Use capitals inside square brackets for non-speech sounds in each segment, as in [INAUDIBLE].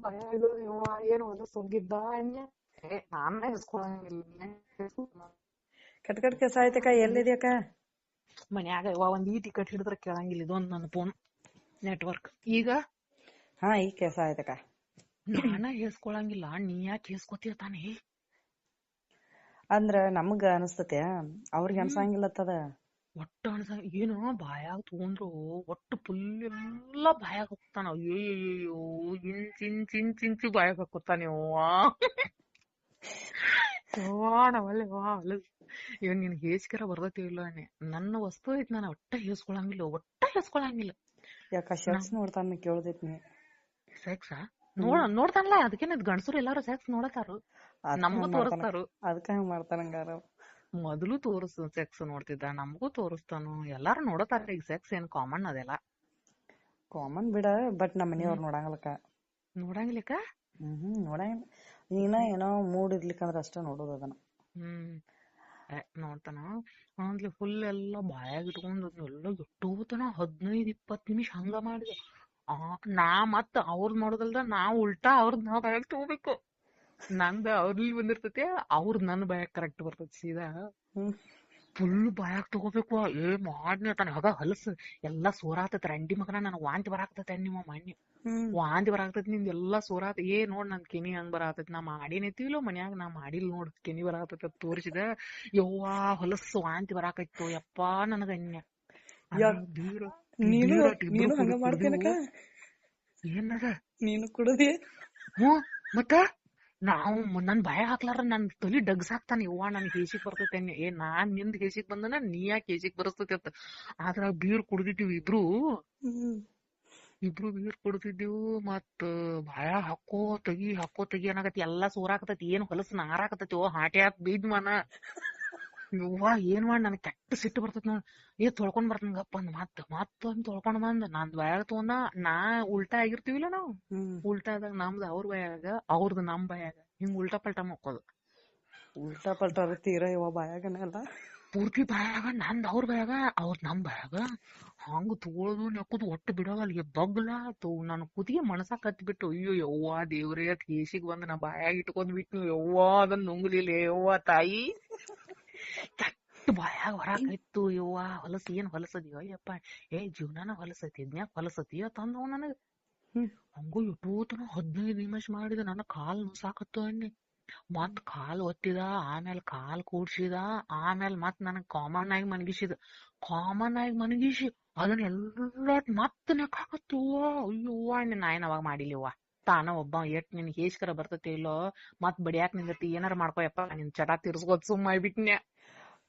ಭಯ ಇದು ಇವ ಏನು ಒಂದು ಸುಗ್ಗಿದ್ದ ಹಂಗೆ ಏ ನಾನೇ ಇಸ್ಕೊಳಂಗಿಲ್ಲ ಕಟ್ ಕಟ್ ಕೆಸ ಆಯ್ತಕ್ಕ ಎಲ್ಲಿದ್ಯಕ್ಕ ಮನ್ಯಾಗ ಇವಾಗ ಒಂದ್ ಈ ಟಿಕೆಟ್ ಹಿಡಿದ್ರ ಕೇಳಂಗಿಲ್ಲ ಇದೊಂದ್ ನನ್ನ ಫೋನ್ ನೆಟ್ವರ್ಕ್ ಈಗ ಹಾ ಈಗ ಕೆಸ ಆಯ್ತಕ್ಕ ನಾನ ಹೇಳ್ಸ್ಕೊಳಂಗಿಲ್ಲ ನೀ ಯಾಕೆ ಹೇಳ್ಸ್ಕೊತೀಯ ತಾನೇ ಅಂದ್ರ ನಮಗ ಅನಸ್ತತೆ ಅವ್ರಿಗೆ ಅನ್ಸಂಗಿಲ್ಲತ್ತದ ಒಟ್ಟ ಅನ್ಸ ಏನೋ ಬಾಯಾಗ ತಗೊಂಡ್ರು ಒಟ್ಟು ಫುಲ್ ಎಲ್ಲ ಬಾಯಾಗ ಹೋಗ್ತಾನ. ಅಯ್ಯಯ್ಯೋ ಇಂಚ್ ಇಂಚ್ ಇಂಚ್ ಇಂಚು ಬಾಯಾಗ ಹಾಕೋತಾನೆ ನಾವಲ್ಲಿ ವಾ ಅಲ್ಲ ಇವ್ ನಿನ್ ಹೇಸ್ಕರ ಬರ್ತೈತಿ ಇಲ್ಲ ನನ್ನ ವಸ್ತು ಐತಿ ನಾನು ಒಟ್ಟ ಹೇಸ್ಕೊಳಂಗಿಲ್ಲ ಒಟ್ಟ ಹೇಸ್ಕೊಳಂಗಿಲ್ಲ. ಯಾಕ ಸೆಕ್ಸ್ ನೋಡ್ತಾನ ಕೇಳ್ದೈತ್ ನೀ. ಸೆಕ್ಸ್ ನೋಡ ನೋಡ್ತಾನಲ್ಲ ಅದಕ್ಕೇನ ಗಂಡಸರು ಎಲ್ಲಾರು ಸೆಕ್ಸ್ ನೋಡತಾರು ನಮ್ಮ ನಮಗೂ ತೋರಿಸ್ತಾರು. ಅದಕ್ಕ ಹಂಗ ಮಾಡ್ತಾನಂಗಾರ ಮೊದಲು ತೋರಿಸ್ ಸೆಕ್ಸ್ ನೋಡ್ತಿದ್ದ ನಮಗೂ ತೋರಿಸ್ತಾನು. ಎಲ್ಲಾರು ನೋಡತಾರ ಈಗ ಸೆಕ್ಸ್ ಏನ್ ಕಾಮನ್ ಅದೆಲ್ಲ. ಕಾಮನ್ ಬಿಡ ಬಟ್ ನಮ್ಮ ಮನಿಯವ್ರ ನೋಡಂಗಲಕ ನೋಡಂಗಿಲ್ಲಕ್ಕ. ಹ್ಮ್ ಹ್ಮ್ ನೋಡಂಗಿಲ್ಲ. ನೀನ ಏನೋ ಮೂಡ್ ಇರ್ಲಿಕ್ಕಂದ್ರ ಅಷ್ಟೇ ನೋಡೋದು ಅದನ್ನ. ಹ್ಮ್. ನೋಡ್ತಾನ? ಅಂದ್ಲಿ ಫುಲ್ ಎಲ್ಲ ಬಾಯಾಗ ಇಟ್ಕೊಂಡು ಎಲ್ಲ ಎಷ್ಟೋತನ ಹದಿನೈದ್ ಇಪ್ಪತ್ ನಿಮಿಷ ಹಂಗ ಮಾಡಿದೆ. ಆ ನಾ ಮತ್ತ ಅವ್ರದ್ ಮಾಡೋದಲ್ದ ನಾ ಉಲ್ಟಾ ಅವ್ರದ್ ನಾವ್ ಬಾಯಾಗ ತಗೋಬೇಕು ನಂದ ಅವ್ರಲ್ಲಿ ಬಂದಿರ್ತೈತಿ ಅವ್ರದ್ ನನ್ ಬಾಯಾಗ್ ಕರೆಕ್ಟ್ ಬರ್ತೈತಿ ಸೀದಾ. full ಫುಲ್ ಬಾಯಾಗ ತಗೋಬೇಕು. ಏ ಮಾಡ್ನಿ ತಾನ ಹಗ ಹಲಸ್. ಎಲ್ಲಾ ಸೋರಾತೈತಿ ರಂಡಿ ಮಗನ ನನಗ್ ವಾಂತಿ ಬರಾಕತೈತಿ ನಿಮ್ಮ ಮಣ್ಣಿ. ಹ್ಮ್. ವಾಂತಿ ಬರಾಕತೈತಿ ನಿಂದ ಎಲ್ಲಾ ಸೋರಾತ. ಏ ನೋಡ್ ನನ್ ಕೆನಿ ಹಂಗ್ ಬರಾಕತೈತಿ ನಾ ಮಾಡಿನೈತಿಲೋ ಮನ್ಯಾಗ? ನಾ ಮಾಡಿಲ್ ನೋಡ್. ಕೆನಿ ಬರಾಕತೈತಿ ಅಂತ ತೋರಿಸಿದ. ಯವ್ವಾ ಹೊಲಸ್ ವಾಂತಿ ಬರಾಕೈತೋ. ಯಪ್ಪಾ ನನಗ ಅನ್ಯ ನೀನು ನೀನು ಹಂಗ ಮಾಡ್ತೇನಕ್ಕ? ಏನದ? ನೀನು ಕುಡದಿ? ಹ್ಮ್ ಮತ್ತ? ನಾವು ನನ್ ಬಾಯ ಹಾಕ್ಲಾರ ನನ್ ತಲಿ ಡಗ್ಸಾಕ್ತಾನ ಯವ್ವ ನನ್ ಹೇಸಿಗ್ ಬರ್ತೈತೆ. ಏ ನಾನ್ ನಿಂದ್ ಹೇಸಿಗ್ ಬಂದನ ನೀ ಯಾಕೆ ಹೇಸಿಗ್ ಬರಸ್ತೈತಿ ಅಂತ. ಆದ್ರ ಬೀರ್ ಕುಡ್ದಿಟ್ಟಿವಿ ಇಬ್ರು. ಇಬ್ರು ಬೀರ್ ಕುಡ್ತಿದ್ದೀವು ಮತ್ ಬಾಯ ಹಾಕೋ ತಗಿ ಹಾಕೋ ತಗಿ ಅನ್ನಕತಿ ಎಲ್ಲಾ ಸೋರಾಕತೈತಿ ಏನ್ ಹೊಲಸ್ ನಾರಾಕತೈತಿ ಓ ಹಾಟ್ಯಾಕ್ ಬೀದ್ ಮನ. ಯವ್ವಾ ಏನ್ ಮಾಡಿ ನನ್ ಕೆಟ್ಟ ಸಿಟ್ಟು ಬರ್ತೈತಿ ನೋಡ್. ಏ ತೊಳ್ಕೊಂಡ್ ಬರ್ತಂಗಪ್ಪ ಅಂದ್ ಮತ್ ಅಂತ ತೊಳ್ಕೊಂಡ್ ಬಂದ್. ನಂದ್ ಬಾಯಾಗ ತಗೊಂಡ ನಾ ಉಲ್ಟಾ ಆಗಿರ್ತೀವಿಲ್ಲ ನಾವು. ಉಲ್ಟಾ ಉಲ್ಟಾದಾಗ ನಮ್ದು ಅವ್ರ ಬಾಯಾಗ ಅವ್ರದ್ ನಮ್ ಬಾಯಾಗ. ಹಿಂಗ್ ಉಲ್ಟಾ ಪಲ್ಟಾ ಮಕ್ಕೋದು. ಉಲ್ಟಾ ಪಲ್ಟಾ ತೀರ ಇವ ಬಾಯಾಗನ ಅಲ್ಲ? ಪೂರ್ತಿ ಬಾಯಾಗ ನಂದ್ ಅವ್ರ ಬಾಯಾಗ ಅವ್ರ ನಮ್ ಬಾಯಾಗ. ಹಂಗ ತಗೊಳೋದು ನಕ್ಕದು ಒಟ್ಟು ಬಿಡೋಲ್ಲ ಅಲ್ಲಿಗೆ ಬಗ್ಲ ತೋ ನಾನು ಕುದಿಗೆ ಮನಸ ಕತ್ಬಿಟ್ಟು ಅಯ್ಯೋ ಯವ್ವಾ ದೇವ್ರೇ ಕೇಸಿಗೆ ಬಂದ್ ನಾ ಬಾಯಾಗ ಇಟ್ಕೊಂಡ್ ಬಿಟ್ಟು ಯವ್ವಾ ಅದನ್ನ ನುಂಗ್ಲಿಲ್ಲ ಯವ್ವಾ ತಾಯಿ. ಕೆಟ್ಟ ಬಾಯಾಗ ಹೊರಾಕೈತು ಯವ್ವಾ ಹೊಲಸ್ ಏನ್ ಹೊಲಸದಿಯೋ? ಅಯ್ಯಪ್ಪ ಏ ಜೀವನಾನ ಹೊಲಸೈತಿ ಇದ್ನ್ಯಾಕ ಹೊಲಸತಿ ತಂದವ್ ನನಗ. ಹಂಗ ಇಟ್ಟೋತನ ಹದಿನೈದು ನಿಮಿಷ ಮಾಡಿದ ನನ್ನ ಕಾಲ್ ನುಸಾಕತ್ತು ಅನ್ನಿ. ಮತ್ ಕಾಲ್ ಒತ್ತಿದ ಆಮೇಲೆ ಕಾಲ್ ಕೂಡ್ಸಿದ ಆಮೇಲೆ ಮತ್ ನನಗ್ ಕಾಮನ್ ಆಗಿ ಮನಗಿಸಿದ. ಕಾಮನ್ ಆಗಿ ಮನಗಿಸಿ ಅದನ್ನ ಎಲ್ಲ ಮತ್ ನೆಕ್ಕಾಕತ್ತು. ಅಯ್ಯೋ ನಾ ಏನ್ ಅವಾಗ ಮಾಡಿಲಿವ್ವ ತಾನ ಒಬ್ಬ ಎಟ್ ನಿನ್ ಹೇಸ್ಕರ ಬರ್ತತಿ ಇಲ್ಲೋ ಮತ್ ಬಡಿಯಾಕ್ ನಿಂದತಿ ಏನಾರ ಮಾಡ್ಕೋಯಪ್ಪ ನಿನ್ ಚಟ ತಿರ್ಸ್ಕೋದ್ ಸುಮ್ಮ ಆಗ್ಬಿಟ್ನ್ಯ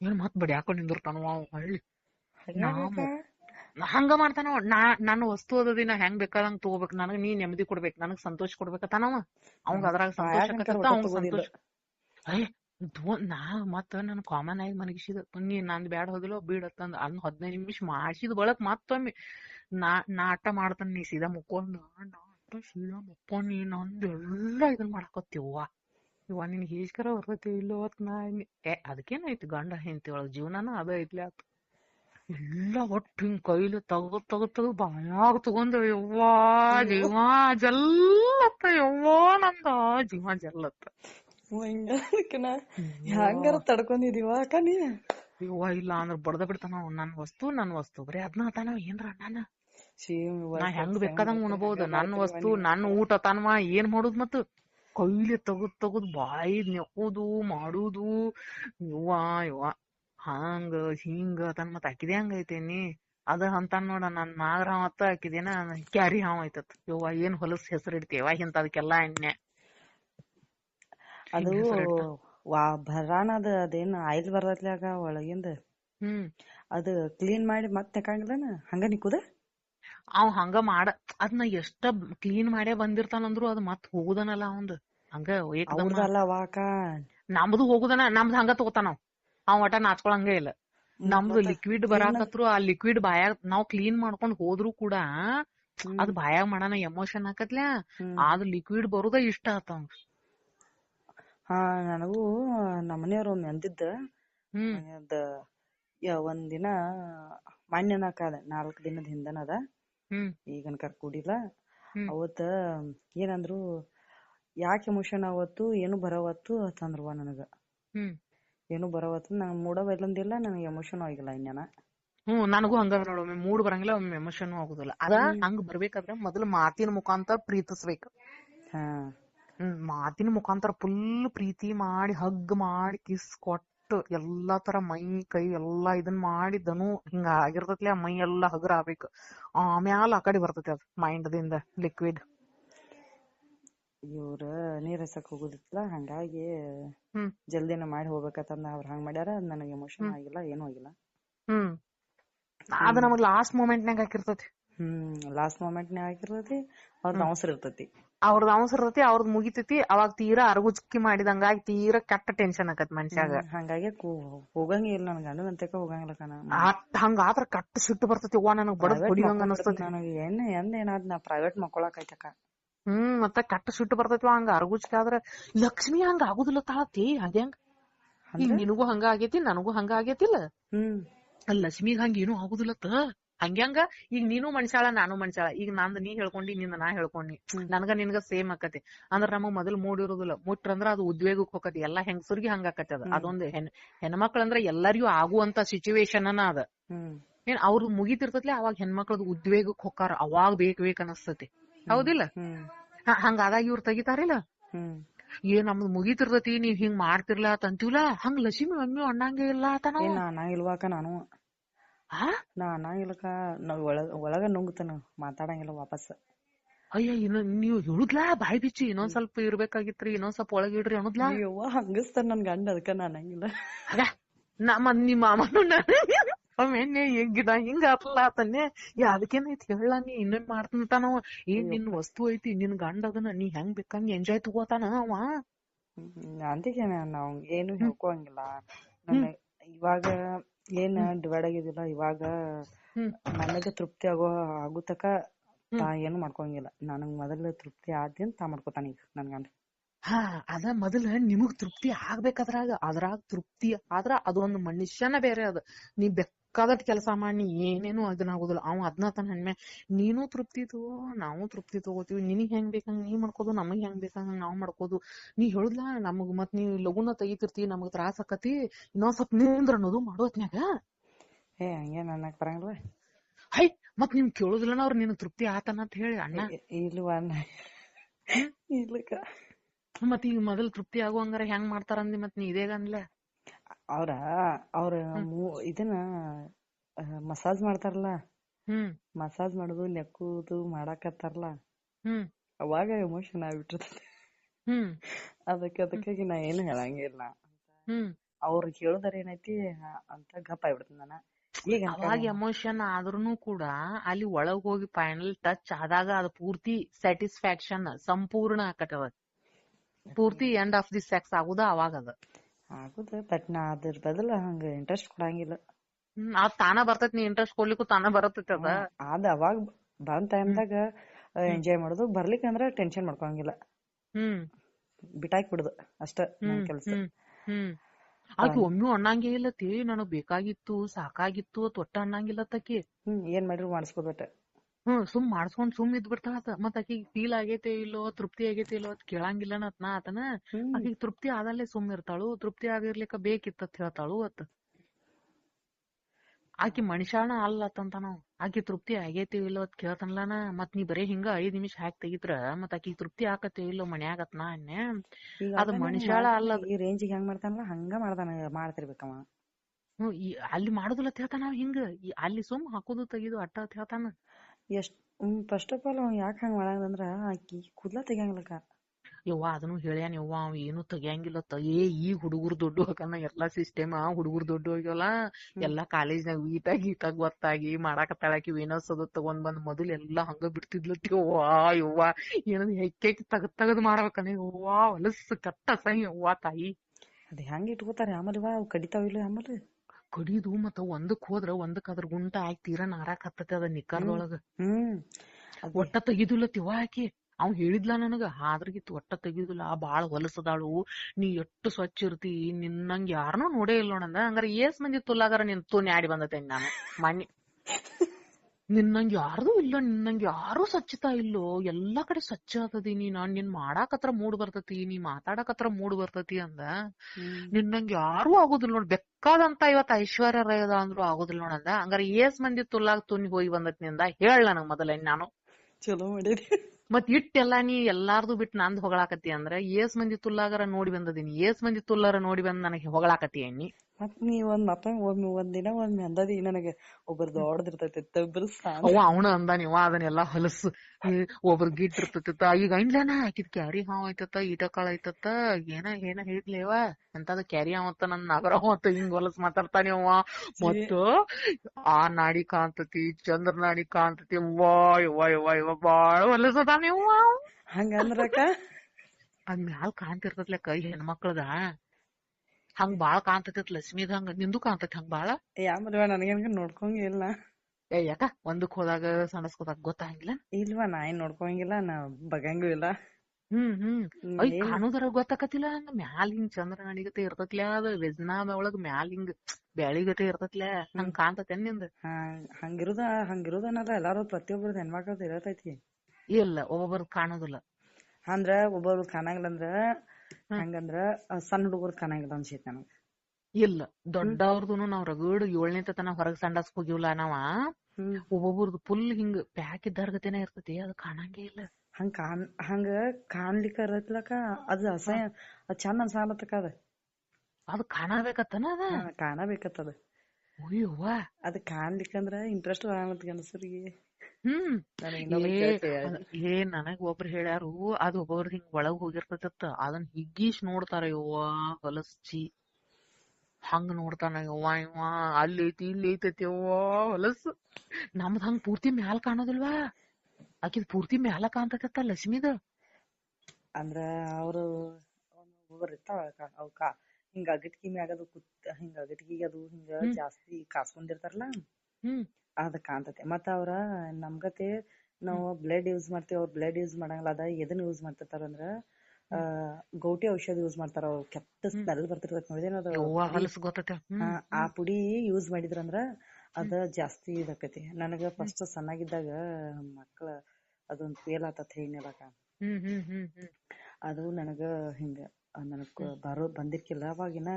ಏನ್ ಮತ್ ಬಡಿಯಾಕೊಂಡ್ ನಿಂದಿರ್ತಾನವ ಅವ ಹಳ್ಳಿ? ಹಂಗ ಮಾಡ್ತಾನ. ನಾ ನನ್ನ ವಸ್ತು ಅದ ದಿನ ಹೆಂಗ್ ಬೇಕಾದಂಗ್ ತಗೋಬೇಕು ನನಗ್ ನೀ ನೆಮ್ಮದಿ ಕೊಡ್ಬೇಕು ನನಗ್ ಸಂತೋಷ ಕೊಡ್ಬೇಕತ್ತಾನವ ಅವಂಗ ಅದ್ರಾಗ ಸಂತೋಷ. ಸಂತೋಷ ನಾ ಮತ್ತ ನನ್ ಕಾಮನ್ ಆಗಿ ಮನಗಿಸಿದ ನೀ ನಂದ್ ಬ್ಯಾಡ ಹೋದಿಲ್ಲ ಬೀಡತ್ತಂದ ಅದ್ನ ಹದಿನೈದು ನಿಮಿಷ ಮಾಡಿಸಿದ ಬಳಕ್ ಮತ್ತೊಮ್ಮೆ ನಾ ನಾ ಆಟ ಮಾಡ್ತಾನ ನೀ ಸೀದಾ ಮುಕ್ಕೊಂಡ್ ನಾ ಆಟ ಸೀದಾ ಮುಕ್ಕೊಂಡ್ ನೀ ನಂದ್ ಎಲ್ಲಾ ಇದನ್ ಮಾಡಾಕತ್ತೀವ್ವ ಇವ ನಿನ್ ಹೇಸ್ಕರ ಬರ್ತೈತಿ ಇಲ್ಲೋ ಅತ್ ನಾ. ಏ ಅದಕ್ಕೇನೈತಿ ಗಂಡ ಹೆಂಡತಿ ಒಳಗ್ ಜೀವನಾನ ಅದೇ ಐತ್ಲಿ ಆತ. ಎಲ್ಲ ಒಟ್ಟು ಹಿಂಗ್ ಕೈಲಿ ತಗದ್ ತಗದ್ ತಗದ್ ಬಾಯಾಗ ತಗೊಂಡ್ ಯವ್ವಾ ಜೀವ ಜಲ್ಲತ್ತ ಯವ್ವ ನಂದ. ಜೀವ ಜಲ್ಲತ್ತ. ಹೆಂಗಾರ ತಡ್ಕೊಂಡಿದೀವ ಅಕ್ಕ ನೀ? ಯವ್ವ ಇಲ್ಲ ಅಂದ್ರ ಬಡ್ದ ಬಿಡ್ತಾನ ನನ್ ವಸ್ತು ನನ್ ವಸ್ತು. ಬರೀ ಅದ್ನ ತಾನ ಏನ್ರ ನಾನ? ನಾ ಹೆಂಗ್ ಬೇಕಾದಂಗ ಹೆಂಗ್ ನನ್ ವಸ್ತು. ನನ್ ಊಟ ತಾನವ ಏನ್ ಮಾಡುದ್ ಮತ್? ಕೈಲಿ ತಗದ್ ತಗದ್ ಬಾಯಿ ನೆಕ್ಕೋದು ಮಾಡೋದು. ಯವ್ವ ಯವ್ವ. ಹಂಗ ಹಿಂಗ ತನ್ ಮತ್ ಅಕಿದೇ ಹಂಗ ಐತೇನಿ. ಅದ ಅಂತ ನೋಡ ನನ್ ಮಾಗ್ರ ಮತ್ತ ಹಾಕಿದೇನ ಕ್ಯಾರಿ ಹಾವ್ ಐತತ್. ಯವ್ವ ಏನ್ ಹೊಲಸ್ ಹೆಸರು ಇಡ್ತೀವ ಇಂತದಕ್ಕೆಲ್ಲಾ ಎಣ್ಣೆ. ಅದು. ವಾ ಭರಾಣದ ಅದೇನ್ ಆಯಿಲ್ ಬರತ್ಲಾಗ ಒಳಗಿಂದ. ಹ್ಮ್. ಅದು ಕ್ಲೀನ್ ಮಾಡಿ ಮತ್ತೆ ನೆಕ್ಕಂಗಿಲ್ಲನ ಹಂಗ ನಿಕ್ಕುದ? ಅವ್ ಹಂಗ ಮಾಡ ಅದ್ನ ಎಷ್ಟ ಕ್ಲೀನ್ ಮಾಡೇ ಬಂದಿರ್ತಾನಂದ್ರು ಅದ್ ಮತ್ ಹೋಗುದನಲ್ಲ ಅವಂದ್. ಹಂಗ ನಮ್ದು ಹೋಗುದನ ನಮ್ದು ಹಂಗ ತಗೋತಾನ ಅವ್. ಒಟ ನಾಚ್ಕೊಳಂಗೇ ಇಲ್ಲ. ನಮ್ದು ಲಿಕ್ವಿಡ್ ಬರಾಕತ್ರು ಆ ಲಿಕ್ವಿಡ್ ಬಾಯಾಗ ನಾವ್ ಕ್ಲೀನ್ ಮಾಡ್ಕೊಂಡ್ ಹೋದ್ರು ಕೂಡ. ಅದ್ ಬಾಯಾಗ ಮಾಡನ ಎಮೋಷನ್ ಆಕತ್ಲ್ಯಾ? ಅದ್ ಲಿಕ್ವಿಡ್ ಬರುದ ಇಷ್ಟ ಆತ ಹಾ ನನಗೂ ನಮ್ಮನೆಯವ್ರ ಒಂದ್ ಅಂದಿದ್ದ ಒಂದಿನ ಮಾನ್ಯನಕ ಅದ ನಾಲ್ಕ್ ದಿನದ ಹಿಂದನ ಹ್ಮ್. ಈಗನ್ ಕರ್ಕೂಡಿಲ್ಲ. ಅವತ್ತ ಏನಂದ್ರು ಯಾಕೆ ಎಮೋಷನ್ ಅವತ್ತು ಏನು ಬರವತ್ತು ಅಂತಂದ್ರವ ನನಗ. ಏನು ಬರವತ್ತು ನಂಗ್ ಮೂಡ ಬೈಲಂದಿಲ್ಲ ನನಗೆ ಎಮೋಷನ್ ಆಗಿಲ್ಲ ಇನ್ನೇನ ಹ್ಮ್ ನನಗೂ ಹಂಗ ನೋಡ ಒಮ್ಮೆ ಮೂಡ್ ಬರಂಗಿಲ್ಲ ಒಮ್ಮೆ ಎಮೋಷನ್ ಆಗುದಿಲ್ಲ. ಅದ ಹಂಗ ಬರ್ಬೇಕಾದ್ರೆ ಮೊದಲು ಮಾತಿನ ಮುಖಾಂತರ ಪ್ರೀತಿಸ್ಬೇಕು. ಮಾತಿನ ಮುಖಾಂತರ ಫುಲ್ ಪ್ರೀತಿ ಮಾಡಿ ಹಗ್ ಮಾಡಿ ಕಿಸ್ ಕೊಟ್ಟು ಎಲ್ಲಾ ತರ ಮೈ ಕೈ ಎಲ್ಲಾ ಇದನ್ ಮಾಡಿದ್ದನು ದನು ಹಿಂಗ ಆಗಿರ್ತೈತ್ಲೆ ಆ ಮೈ ಎಲ್ಲಾ ಹಗುರ ಆಗ್ಬೇಕು. ಆಮ್ಯಾಲ ಆ ಕಡೆ ಬರ್ತೈತಿ ಅದ್ ಮೈಂಡ್ ದಿಂದ ಲಿಕ್ವಿಡ್ ಇವ್ರ ನೀರ್ ಹಸಕ್ ಹೋಗುದಿತ್ತಲ್ಲ ಹಂಗಾಗಿ ಜಲ್ದಿನ ಮಾಡಿ ಹೋಗ್ಬೇಕಂತಂದ ಅವ್ರ ಹಂಗ ಮಾಡ್ಯಾರ ನನಗೆ ಎಮೋಷನ್ ಆಗಿಲ್ಲ ಏನೂ ಆಗಿಲ್ಲ. ಹ್ಮ್. ಅದ ನಮಗ್ ಲಾಸ್ಟ್ ಮೂಮೆಂಟ್ ನಾಗ ಹಾಕಿರ್ತೈತಿ. ಹ್ಮ್ ಲಾಸ್ಟ್ ಮೂಮೆಂಟ್ ನ್ಯಾಗ ಹಾಕಿರ್ತೈತಿ ಅವ್ರದ್ದು ಅವಸರ ಇರ್ತೈತಿ. ಅವ್ರದ್ ಅವಸರ ಇರ್ತೈತಿ ಅವ್ರದ್ ಮುಗಿತೈತಿ ಅವಾಗ ತೀರಾ ಅರಗುಚ್ಕಿ ಮಾಡಿದಂಗಾಗಿ ತೀರಾ ಕೆಟ್ಟ ಟೆನ್ಷನ್ ಆಕತ್ ಮನ್ಷ್ಯಾಗ. ಹಂಗಾಗಿ ಹೋಗಂಗೇ ಇಲ್ಲ ನನ್ ಗಂಡನ ಅಂತಕ ಹೋಗಂಗಿಲ್ಲ ಕಣ. ಹಂಗಾದ್ರ ಕಟ್ಟ ಸಿಟ್ಟು ಬರ್ತೈತಿ ಓ ನನಗ್ ಬಡದ್ ಹೊಡಿವಂಗ ಅನಸ್ತೈತಿ. ನನಗೆ ಏನ್ ಎಂದ ಏನಾದ್ ನಾ ಪ್ರೈವೇಟ್ ಮಕ್ಕೊಳಕ್ ಆಯ್ತಕ್ಕ ಹ್ಮ್ ಮತ್ತ ಕಟ್ಟ ಸಿಟ್ಟು ಬರ್ತೈತಿ ಹಂಗ ಅರಗುಚ್ಕ ಆದ್ರ ಲಕ್ಷ್ಮಿ ಹಂಗ ಆಗುದಿಲ್ಲ ತಾಳತಿ ಅದ್ಯಾಂಗ ಈಗ ನಿನಗೂ ಹಂಗ ಆಗೇತಿ ನನಗೂ ಹಂಗ ಆಗೇತಿಲ್ಲ. ಹ್ಮ್. ಲಕ್ಷ್ಮಿಗ್ ಹಂಗ ಏನೂ ಆಗುದಿಲ್ಲತ್ತ ಹಂಗ್ಯಾಂಗ ಈಗ ನೀನು ಮನ್ಸಾಳ ನಾನು ಮನ್ಸಾಳ ಈಗ ನಂದ್ ನೀ ಹೇಳ್ಕೊಂಡಿ ನಿಂದ ನಾ ಹೇಳ್ಕೊಂಡಿ. ನನಗ ನನ್ಗ ಸೇಮ್ ಆಕತಿ. ಅಂದ್ರ ನಮಗ ಮೊದಲ್ ಮೂಡ್ ಮುಟ್ರ ಮುಟ್ರಂದ್ರ ಅದು ಉದ್ವೇಗಕ್ ಹೋಗತಿ ಎಲ್ಲಾ ಹೆಂಗಸರಿಗೆ ಹಂಗ ಆಕತಿ ಅದ. ಅದೊಂದ್ ಹೆಣ್ ಹೆಣ್ಮಕ್ಳಂದ್ರ ಎಲ್ಲರಿಗೂ ಆಗುವಂತ ಸಿಚುವೇಶನ್ ಅನ ಅದ. ಏನ್ ಅವ್ರ ಮುಗಿತಿರ್ತತ್ಲೆ ಅವಾಗ ಹೆಣ್ಮಕ್ಳದ್ ಉದ್ವೇಗಕ್ ಹೊಕ್ಕಾರ. ಅವಾಗ ಬೇಕ್ ಬೇಕ್ ಅನಸ್ತತಿ. ಹೌದಿಲ್ಲ? ಹಂಗಾದಾಗ ಇವ್ರು ತೆಗಿತಾರಿಲ್ಲ? ಏನ್ ನಮ್ದು ಮುಗಿತಿರ್ತತಿ ನೀವ್ ಹಿಂಗ್ ಮಾಡ್ತಿರ್ಲ ಅಂತ ಅಂತೀವಲ್ಲ ಹಂಗ ಲಕ್ಷ್ಮಿ ಒಮ್ಮೆ ಅನ್ನಂಗೆ ಇಲ್ಲ ಆತ ನಾ ನಾನು? ನಾ ಅನ್ನಂಗಿಲ್ಲಕ ನಾವ್ ಒಳಗ ಒಳಗ ನುಂಗ್ತಾನ ಮಾತಾಡಂಗಿಲ್ಲ ವಾಪಸ್. ಅಯ್ಯ ಇನ್ನ ನೀವ್ ಹೇಳುದ್ಲಾ? ಬಾಯಿ ಬಿಚ್ಚಿ ಇನ್ನೊಂದ್ ಸ್ವಲ್ಪ ಇರ್ಬೇಕಾಗಿತ್ರಿ ಇನ್ನೊಂದ್ ಸ್ವಲ್ಪ ಒಳಗ್ ಇಡ್ರಿ ಅನ್ನೋದ್ಲಾ? ಅಯ್ಯೋ ಹಂಗಸ್ತಾನ ನನ್ ಗಂಡ ಅದಕ್ಕ ನಾ ಅನ್ನಂಗಿಲ್ಲ ನಮ್ಮ ನಿಮ್ಮ ಮಾಮನು ಒಮ್ಮೆನ್ನೆ [LAUGHS] ಗಿಡ ಹಿಂಗ ಆತಲ್ಲ ಆತನ್ನೆ. ಯಾ ಅದಕ್ಕೇನೈತಿ ಹೇಳ ನೀ? ಇನ್ನೇನ್ ಮಾಡ್ತಾನ ಏನ್ ನಿನ್ ವಸ್ತು ಐತಿ? ನಿನ್ ಗಂಡ ಅದನ್ನ ನೀ ಹೆಂಗ್ ಬೇಕಂಗ್ ಎಂಜಾಯ್ ತಗೋತಾನ ಅವ? ಅಂತಿಗೆ ನಾವ್ ಏನು ಹೇಳ್ಕೊಳಂಗಿಲ್ಲ. ನನ್ನ ಇವಾಗ ಏನ್ ಡಿವೈಡ್ ಆಗಿದಿಲ್ಲ ಇವಾಗ ನನಗೆ ತೃಪ್ತಿ ಆಗೋ ಆಗುತಕ ತಾ ಏನು ಮಾಡ್ಕೊಂಗಿಲ್ಲಾ ನನಗ್ ಮೊದಲ ತೃಪ್ತಿ ಆದ್ಯಂತ ತಾ ಮಾಡ್ಕೊತಾನ ಈಗ ನನ್ ಗಂಡ ಹಾ ಅದ ಮೊದಲ ನಿಮಗ್ ತೃಪ್ತಿ ಆಗ್ಬೇಕಾದ್ರಾಗ ಅದ್ರಾಗ. ಅದ್ರಾಗ ತೃಪ್ತಿ ಆದ್ರ ಅದೊಂದ್ ಮನುಷ್ಯನ ಬೇರೆ ಅದ. ನೀ ಬೇಕಾದಟ್ ಕೆಲಸ ಮಾಡಿ ಏನೇನು ಅದನ್ನ ಆಗುದಿಲ್ಲ ಅವ ಅದ್ನ ತನ್ನ ಹೆಣ್ಮೆ ನೀನು ತೃಪ್ತಿ ತಗೋ ನಾವು ತೃಪ್ತಿ ತಗೋತೀವಿ. ನಿನಗ್ ಹೆಂಗ್ ಬೇಕಂಗ್ ನೀ ಮಾಡ್ಕೋದು ನಮಗ್ ಹೆಂಗ್ ಬೇಕಂಗ್ ನಾವ್ ಮಾಡ್ಕೋದು. ನೀ ಹೇಳುದ್ಲಾ ನಮಗ್ ಮತ್ ನೀ ಲಗುನ ತೆಗಿತಿರ್ತಿ ನಮಗ್ ತ್ರಾಸ ಆಕತಿ ಇನ್ನೊಂದ್ ಸ್ವಲ್ಪ ನಿಂದ್ರ ಅನ್ನೋದು ಮಾಡೋತ್ನ್ಯಾಗ ಏ ಹಂಗೇನ್ ಅನ್ನಕ್ ಬರಂಗಿಲ್ಲ. ಹೈ ಮತ್ ನೀವ್ ಕೇಳುದಿಲ್ಲ ಅವ್ರ ನಿನ್ ತೃಪ್ತಿ ಆತನ ಅಂತ ಹೇಳಿ ಅಣ್ಣ. ಇಲ್ವಾ ಇಲ್ಲಕ್ಕ. ಮತ್ ಈಗ ಮೊದಲ್ ತೃಪ್ತಿ ಆಗುವಂಗಾರ ಹೆಂಗ್ ಮಾಡ್ತಾರಂದಿ ಮತ್ ನೀ ಇದೇಗ ಅನ್ಲೆ ಅವ್ರ ಅವ್ರ ಇದನ್ನ ಮಸಾಜ್ ಮಾಡ್ತಾರಲ್ಲ. ಹ್ಮ್. ಮಸಾಜ್ ಮಾಡೋದು ನೆಕ್ಕುದು ಮಾಡಾಕತ್ತಾರಲ್ಲ. ಅವಾಗ ಎಮೋಷನ್ ಆಗ್ಬಿಟ್ಟಿರ್ತದೆ. ಅದಕ್ಕೆ ಅದಕ್ಕಾಗಿ ನಾ ಏನು ಹೇಳಂಗಿಲ್ಲ. ಅವ್ರು ಹೇಳುದಾರ ಏನೈತಿ ಅಂತ ಗಪ್ಪ ಆಗ್ಬಿಡ್ತೀನಿ ನಾನು. ಈಗ ಅವಾಗ ಎಮೋಷನ್ ಆದ್ರೂನು ಕೂಡ ಅಲ್ಲಿ ಒಳಗ್ ಹೋಗಿ ಫೈನಲ್ ಟಚ್ ಆದಾಗ ಅದು ಪೂರ್ತಿ ಸ್ಯಾಟಿಸ್ಫ್ಯಾಕ್ಷನ್ ಸಂಪೂರ್ಣ ಆಕತದ. ಪೂರ್ತಿ ಎಂಡ್ ಆಫ್ ದಿ ಸೆಕ್ಸ್ ಆಗುದ ಅವಾಗ ಅದ. ಆಗುದ ಬಟ್ ನಾ ಅದ್ರ ಬದಲ ಹಂಗ ಇಂಟ್ರೆಸ್ಟ್ ಕೊಡಂಗಿಲ್ಲ. ಹ್ಮ್ ಅದ್ ತಾನ ಬರ್ತೈತಿ ನೀ ಇಂಟ್ರೆಸ್ಟ್ ಕೊಡ್ಲಿಕ್ಕೂ ತಾನ ಬರತೈತಿ ಅದ. ಅದ ಅವಾಗ ಬಂದ ಟೈಮ್ದಾಗ ಎಂಜಾಯ್ ಮಾಡೋದು ಬರ್ಲಿಕ್ಕಂದ್ರ ಟೆನ್ಷನ್ ಮಾಡ್ಕೊಳಂಗಿಲ್ಲ. ಹ್ಮ್. ಬಿಟ್ಟಾಕಿ ಬಿಡುದು ಅಷ್ಟ ನನ್ ಕೆಲ್ಸ. ಆಕಿ ಒಮ್ಮೆ ಅನ್ನಂಗೆ ಇಲ್ಲತಿ ನನಗ್ ಬೇಕಾಗಿತ್ತು ಸಾಕಾಗಿತ್ತು ತೊಟ್ಟ ಅಣ್ಣಂಗಿಲ್ಲ ತಕಿ ಹ್ಮ್ ಏನ್ ಮಾಡಿದ್ರು ಮಾಡಿಸ್ಬೋದು ಒಟ್ಟ. ಹ್ಮ್ ಸುಮ್ ಮಾಡ್ಸ್ಕೊಂಡ್ ಸುಮ್ ಇದ್ ಬಿಡ್ತಾಳ ಮತ್ ಆಕಿಗ್ ಫೀಲ್ ಆಗೈತೆ ಇಲ್ಲೋ ತೃಪ್ತಿ ಆಗೈತೆ ಇಲ್ಲೋ ಅಂತ ಕೇಳಂಗಿಲ್ಲ ನಾ ಆತನ. ಆಕಿಗ್ ತೃಪ್ತಿ ಆದಲ್ಲೇ ಸುಮ್ ಇರ್ತಾಳು. ತೃಪ್ತಿ ಆಗಿರ್ಲಿಕ್ಕ ಬೇಕಿತ್ತ ಹೇಳ್ತಾಳು ಆತ ಆಕಿ ಅಲ್ಲ ಆತಂತ ನಾವ್ ಆಕಿ ತೃಪ್ತಿ ಆಗೈತಿ ಇಲ್ಲೋ ಅತ್ ಕೇಳ್ತಾನಲ್ಲನ. ಮತ್ ನೀ ಬರೇ ಹಿಂಗ ಐದ್ ನಿಮಿಷ ಹಾಕಿ ತೆಗಿತ್ರ ಮತ್ ಆಕಿ ತೃಪ್ತಿ ಆಕತಿ ಇಲ್ಲೋ ಮನ್ಯಾಗ ಅತ್ ನಾ ಅನ್ನೆ. ಅದ್ ಮನುಷ್ಯಾಳ ಅಲ್ಲ. ಈ ರೇಂಜ್ ಹೆಂಗ್ ಮಾಡ್ತಾನಲ್ಲ ಹಂಗ ಮಾಡ್ತಾನ ಮಾಡ್ತಿರ್ಬೇಕವ. ಹ್ಮ್ ಅಲ್ಲಿ ಮಾಡುದಿಲ್ಲ ಅಂತ ಹೇಳ್ತಾನ ಹಿಂಗ. ಅಲ್ಲಿ ಸುಮ್ ಹಾಕುದು ತೆಗಿದು ಅಟ್ಟ ಅಂತ ಹೇಳ್ತಾನ. ಎಷ್ಟ್ ಫಸ್ಟ್ ಆಫ್ ಆಲ್ ಅವ್ ಯಾಕ ಹಂಗ ಮಾಡಂಗಂದ್ರ ಆಕಿ ಕೂದ್ಲ ತೆಗಿಯಂಗಿಲ್ಲಕ್ಕ ಯವ್ವ ಅದನ್ನು ಹೇಳ್ಯಾನ ಯವ್ವ ಅವ ಏನು ತೆಗಿಯಂಗಿಲ್ಲ ಏ ಈ ಹುಡುಗರು ದೊಡ್ಡ ಹೋಗನ ಎಲ್ಲಾ ಸಿಸ್ಟಮ್ ಹುಡುಗರು ದೊಡ್ಡ ಹೋಗ್ಯವಲ್ಲ ಎಲ್ಲಾ ಕಾಲೇಜ್ನಾಗ ಈಟಾಗ ಗೀಟಾಗ ಗೊತ್ತಾಗಿ ಮಾಡಾಕತ್ತಾಳಕಿ ವೇನಸ್ ಅದು ತಗೊಂಡ್ ಬಂದ್ ಮೊದಲ್ ಎಲ್ಲಾ ಹಂಗ ಬಿಡ್ತಿದ್ಲತ್ತಿ ಯವ್ವ ಯವ್ವ. ಏನದ್ ಹೆಕ್ಕೆ ತಗದ್ ತಗದ್ ಮಾಡ್ಬೇಕನ ಯವ್ವ ಹೊಲಸ್ ಕಟ್ಟ ಅಸಹ್ಯ ಯವ್ವ ತಾಯಿ. ಅದ್ ಹೆಂಗ್ ಇಟ್ಕೋತಾರ ಆಮೇಲೆ ಇವ ಕಡಿತಾವ ಇಲ್ಲ ಆಮೇಲೆ. ಕಡಿದು ಮತ್ತ ಒಂದಕ್ ಹೋದ್ರ ಒಂದಕ್ ಅದ್ರ ಗುಂಟ ಆಗಿ ತೀರಾ ನಾರಾಕ್ ಹತ್ತತೆ ಅದ ನಿಕ್ಕರ್ದೊಳಗ ಒಟ್ಟ ತೆಗಿದಿಲ್ಲ ತಿವ ಆಕಿ. ಅವ್ ಹೇಳಿದ್ಲಾ ನನಗ ಆದ್ರಗಿತ್ ಒಟ್ಟ ತೆಗಿದಿಲ್ಲ ಬಾಳ ಹೊಲಸದಾಳು ನೀ ಎಷ್ಟು ಸ್ವಚ್ಛ ಇರ್ತಿ ನಿನ್ನಂಗ್ ಯಾರನ್ನೂ ನೋಡೇ ಇಲ್ಲ ನೋಡಂದ ಹಂಗಾರ ಏಸ್ ಮಂದಿ ತುಲಾಗಾರ ನಿನ್ ತೂನಿ ಆಡಿ ಬಂದತೇನ್ ನಾನು. ಮಣ್ಣಿ ನಿನ್ನಂಗ್ ಯಾರ್ದು ಇಲ್ಲ ನಿನ್ನಂಗ್ ಯಾರು ಸ್ವಚ್ಛತಾ ಇಲ್ಲೋ. ಎಲ್ಲಾ ಕಡೆ ಸ್ವಚ್ಛ ಆತದೀನಿ ನಾನ್ ನಿನ್ ಮಾಡಾಕತ್ರ ಮೂಡ್ ಬರ್ತತಿ ನೀ ಮಾತಾಡಕತ್ರ ಮೂಡ್ ಬರ್ತತಿ ಅಂದ. ನಿನ್ನಂಗ್ ಯಾರು ಆಗುದಿಲ್ಲ ನೋಡ್. ಬೆಕ್ಕಾದಂತ ಇವತ್ ಐಶ್ವರ್ಯ ರಯದ ಅದ ಅಂದ್ರು ಆಗುದಿಲ್ಲ ನೋಡ್ ಅಂದ. ಹಂಗಾರ ಏಸ್ ಮಂದಿ ತುಲ್ಲಾಗ ತುನಿ ಹೋಗಿ ಬಂದತ್ನಿಂದ. ಹೇಳ ನನಗ್ ಮೊದಲ ನಾನು. ಚಲೋ ಮಾಡಿದ್ರಿ ಮತ್ ಇಟ್ಟೆಲ್ಲಾ ನೀ ಎಲ್ಲಾರ್ದು ಬಿಟ್ಟು ನಂದ್ ಹೊಗಳಾಕತಿ ಅಂದ್ರ ಏಸ್ ಮಂದಿ ತುಲ್ಲಾಗರ ನೋಡಿ ಬಂದದೀನಿ. ಏಸ್ ಮಂದಿ ತುಲ್ಲಾರ ನೋಡಿ ಬಂದ್ ನನಗೆ ಹೊಗಳಾಕತಿ ಎಣ್ಣಿ. ಮತ್ ನೀ ಒಂದ್ ಮತ್ತ ಒಮ್ಮೆ ಒಂದ್ ದಿನ ಒಮ್ಮೆ ಅಂದದಿ ನನಗೆ ಒಬ್ಬರ್ ದೊಡ್ಡದಿರ್ತೈತಿ ತಬ್ರು ಸಾಲ ಅವ ಅವನ ಅಂದ ನೀವ ಅದನ್ನೆಲ್ಲಾ ಹೊಲಸು. ಒಬ್ರ ಗಿಟ್ ಇರ್ತತ ಈಗ ಐನ್ಲೇನ ಆಕಿದ್ ಕ್ಯಾರಿ ಹಾವ್ ಐತತ್ತ ಈಟ ಕಾಳ ಐತತ್ತ ಏನ ಏನ ಹೇಳಿದ್ಲೇವ ಎಂತದ ಕ್ಯಾರಿ ಅವತ್ತ ನನ್ನ ನಗರ ಅವತ್ತ ಹಿಂಗ್ ಹೊಲಸ್ ಮಾತಾಡ್ತಾನೆ ಅವ ಮತ್ತ ಆ ನಾಡಿ ಕಾಣ್ತತಿ ಚಂದ್ರ ನಾಡಿ ಕಾಣ್ತತಿ. ವಾಯ್ ಯವ್ವ ಯವ್ವ ಯವ್ವ ಬಾಳ ಹೊಲಸದಾನೆ ಅವ ಹಂಗಂದ್ರಕ್ಕ? ಅದ್ ಮ್ಯಾಲ್ ಕಾಣ್ತಿರ್ತತ್ಲೆ ಕೈ ಹೆಣ್ಮಕ್ಳದ. ಹಂಗ್ ಬಾಳ ಕಾಣ್ತೈತಿ ಲಕ್ಷ್ಮಿದ ಹಂಗ ನಿಂದು ಕಾಣ್ತೈತಿ ಹಂಗ್ ಬಾಳ? ಯಾಮಲ್ವ ನನಗೇನ ನೋಡ್ಕೊಂಗಿಲ್ಲ. ಏ ಯಾಕ? ಒಂದಕ್ ಹೋದಾಗ ಸಣಸ್ಕೋದಾಗ ಗೊತ್ತಾಗಿಲ್ಲ? ಇಲ್ವಾ ನಾ ಏನ್ ನೋಡ್ಕೊಂಗಿಲ್ಲ ನಾ ಬಗಂಗೂ ಇಲ್ಲ. ಹ್ಮ್ ಹ್ಮ್. ಐ ಕಾಣುದರ ಗೊತ್ತಾಕತಿಲ್ಲ ಹಂಗ ಮ್ಯಾಲ್ ಹಿಂಗ್ ಚಂದ್ರ ನಡಿಗತೆ ಇರ್ತತ್ಲ್ಯಾ ಅದ ವೆಜ್ನಾ ಒಳಗ್ ಮ್ಯಾಲ್ ಹಿಂಗ್ ಬ್ಯಾಳಿಗತೆ ಇರ್ತತ್ಲ್ಯಾ ಹಂಗ್ ಕಾಣ್ತತೇನ್ನಿಂದ? ಹಂಗ್ ಹಂಗಿರುದ ಹಂಗಿರುದನಲ್ಲ ಎಲ್ಲಾರು ಪ್ರತಿಯೊಬ್ಬರದ್ ಹೆಣ್ಮಕ್ಳದ್ ಇರತೈತಿ. ಇಲ್ಲ ಒಬ್ಬೊಬ್ಬರದ್ ಕಾಣೋದಿಲ್ಲ. ಅಂದ್ರ ಒಬ್ಬೊಬ್ರು ಕಾಣಂಗಿಲ್ಲ ಅಂದ್ರ ಹಂಗಂದ್ರ ಸಣ್ಣ ಹುಡುಗರು ಕಾಣಂಗಿಲ್ಲ ಅನ್ಸೈತಿ ನನಗ ಇಲ್ಲ ದೊಡ್ಡವ್ರದುನು ನಾವ್ ರಗಡ್ ಏಳನೇ ತನ ಹೊರಗ್ ಸಂಡಾಸ್ ಹೋಗಿವಲ್ಲ ನಾವ ಒಬ್ಬೊಬ್ರದ್ದು ಒಬ್ಬೊಬ್ರದ್ ಫುಲ್ ಹಿಂಗ್ ಪ್ಯಾಕ್ ಇದ್ದಾರ್ಗತೆನ ಇರ್ತತಿ ಅದ್ ಕಾಣಂಗೇ ಇಲ್ಲ. ಹಂಗ ಕಾಣ್ ಹಂಗ ಕಾಣ್ಲಿಕ್ಕ ಇರತ್ಲಕ ಅದು ಅಸಹ್ಯ ಅದ್ ಚಂದ ಅನ್ಸಾಲತ್ತಕ ಅದ. ಅದು ಕಾಣಬೇಕತ್ತನ ಅದ? ಕಾಣಬೇಕತ್ತದ. ಅಯ್ಯವ್ವ. ಅದ್ ಕಾಣ್ಲಿಕ್ಕಂದ್ರ ಇಂಟ್ರೆಸ್ಟ್ ಬರಲತ್ತ ಗಂಡಸರಿಗೆ. ಹ್ಮ್. ಏ ನನಗ್ ಒಬ್ರು ಹೇಳ್ಯಾರು ಅದ್ ಒಬ್ಬೊಬ್ರದ್ ಹಿಂಗ್ ಒಳಗ್ ಹೋಗಿರ್ತೈತತ್ತ ಅದನ್ ಹಿಗ್ಗಿಸ್ ನೋಡ್ತಾರ ಯವ್ವ ಹೊಲಸ್ಚಿ. ಹಂಗ್ ನೋಡ್ತಾನ ಯವ್ವ ಇವ ಅಲ್ಲಿ ಐತಿ ಇಲ್ಲಿ ಐತೈತಿ ಯವ್ವ ಹೊಲಸ್. ನಮ್ದ್ ಹಂಗ್ ಪೂರ್ತಿ ಮ್ಯಾಲ್ ಕಾಣೋದಿಲ್ವಾ? ಆಕಿದ್ ಪೂರ್ತಿ ಮ್ಯಾಲ ಕಾಣ್ತೈತತ್ತ ಲಕ್ಷ್ಮಿದ. ಅಂದ್ರ ಅವ್ರು ಒಬ್ಬೊಬ್ರು ಇರ್ತಾವ ಹಿಂಗ ಅಗಟ್ಕಿ ಮ್ಯಾಗ ಅದು ಕುತ್ ಹಿಂಗ ಅಗಟ್ಗಿಗೆ ಅದು ಹಿಂಗ. ಜಾಸ್ತಿ ಕಾಸ್ಕೊಂಡಿರ್ತಾರಲ್ಲ? ಅದ ಕಾಣ್ತತೆ ಮತ್ತ ಅವ್ರ ನಮ್ಗತೆ ನಾವು ಬ್ಲಡ್ ಯೂಸ್ ಮಾಡ್ತೀವಿ ಅವ್ರ ಬ್ಲಡ್ ಯೂಸ್ ಮಾಡಂಗಿಲ್ಲ ಅದ ಎದನ್ ಯೂಸ್ ಮಾಡ್ತಿರ್ತಾರ ಅಂದ್ರ ಗೌಟಿ ಔಷಧ ಯೂಸ್ ಮಾಡ್ತಾರ ಅವ್ರ. ಕೆಟ್ಟ ಸ್ಮೆಲ್ ಬರ್ತಿರ್ತೈತಿ ನೋಡಿದೇನ ಅದು? ಆ, ಪುಡಿ ಯೂಸ್ ಮಾಡಿದ್ರಂದ್ರ ಅದ ಜಾಸ್ತಿ ಇದಾಕತಿ. ನನಗ ಫಸ್ಟ್ ಸಣ್ಣಗಿದ್ದಾಗ ಮಕ್ಳ ಅದೊಂದ್ ಫೇಲ್ ಆತತ್ ಹ್ಮ್. ಅದು ನನಗ ಹಿಂಗ ನನಗ್ ಬರೋ ಬಂದಿರ್ಕಿಲ್ಲ ಅವಾಗಿನ.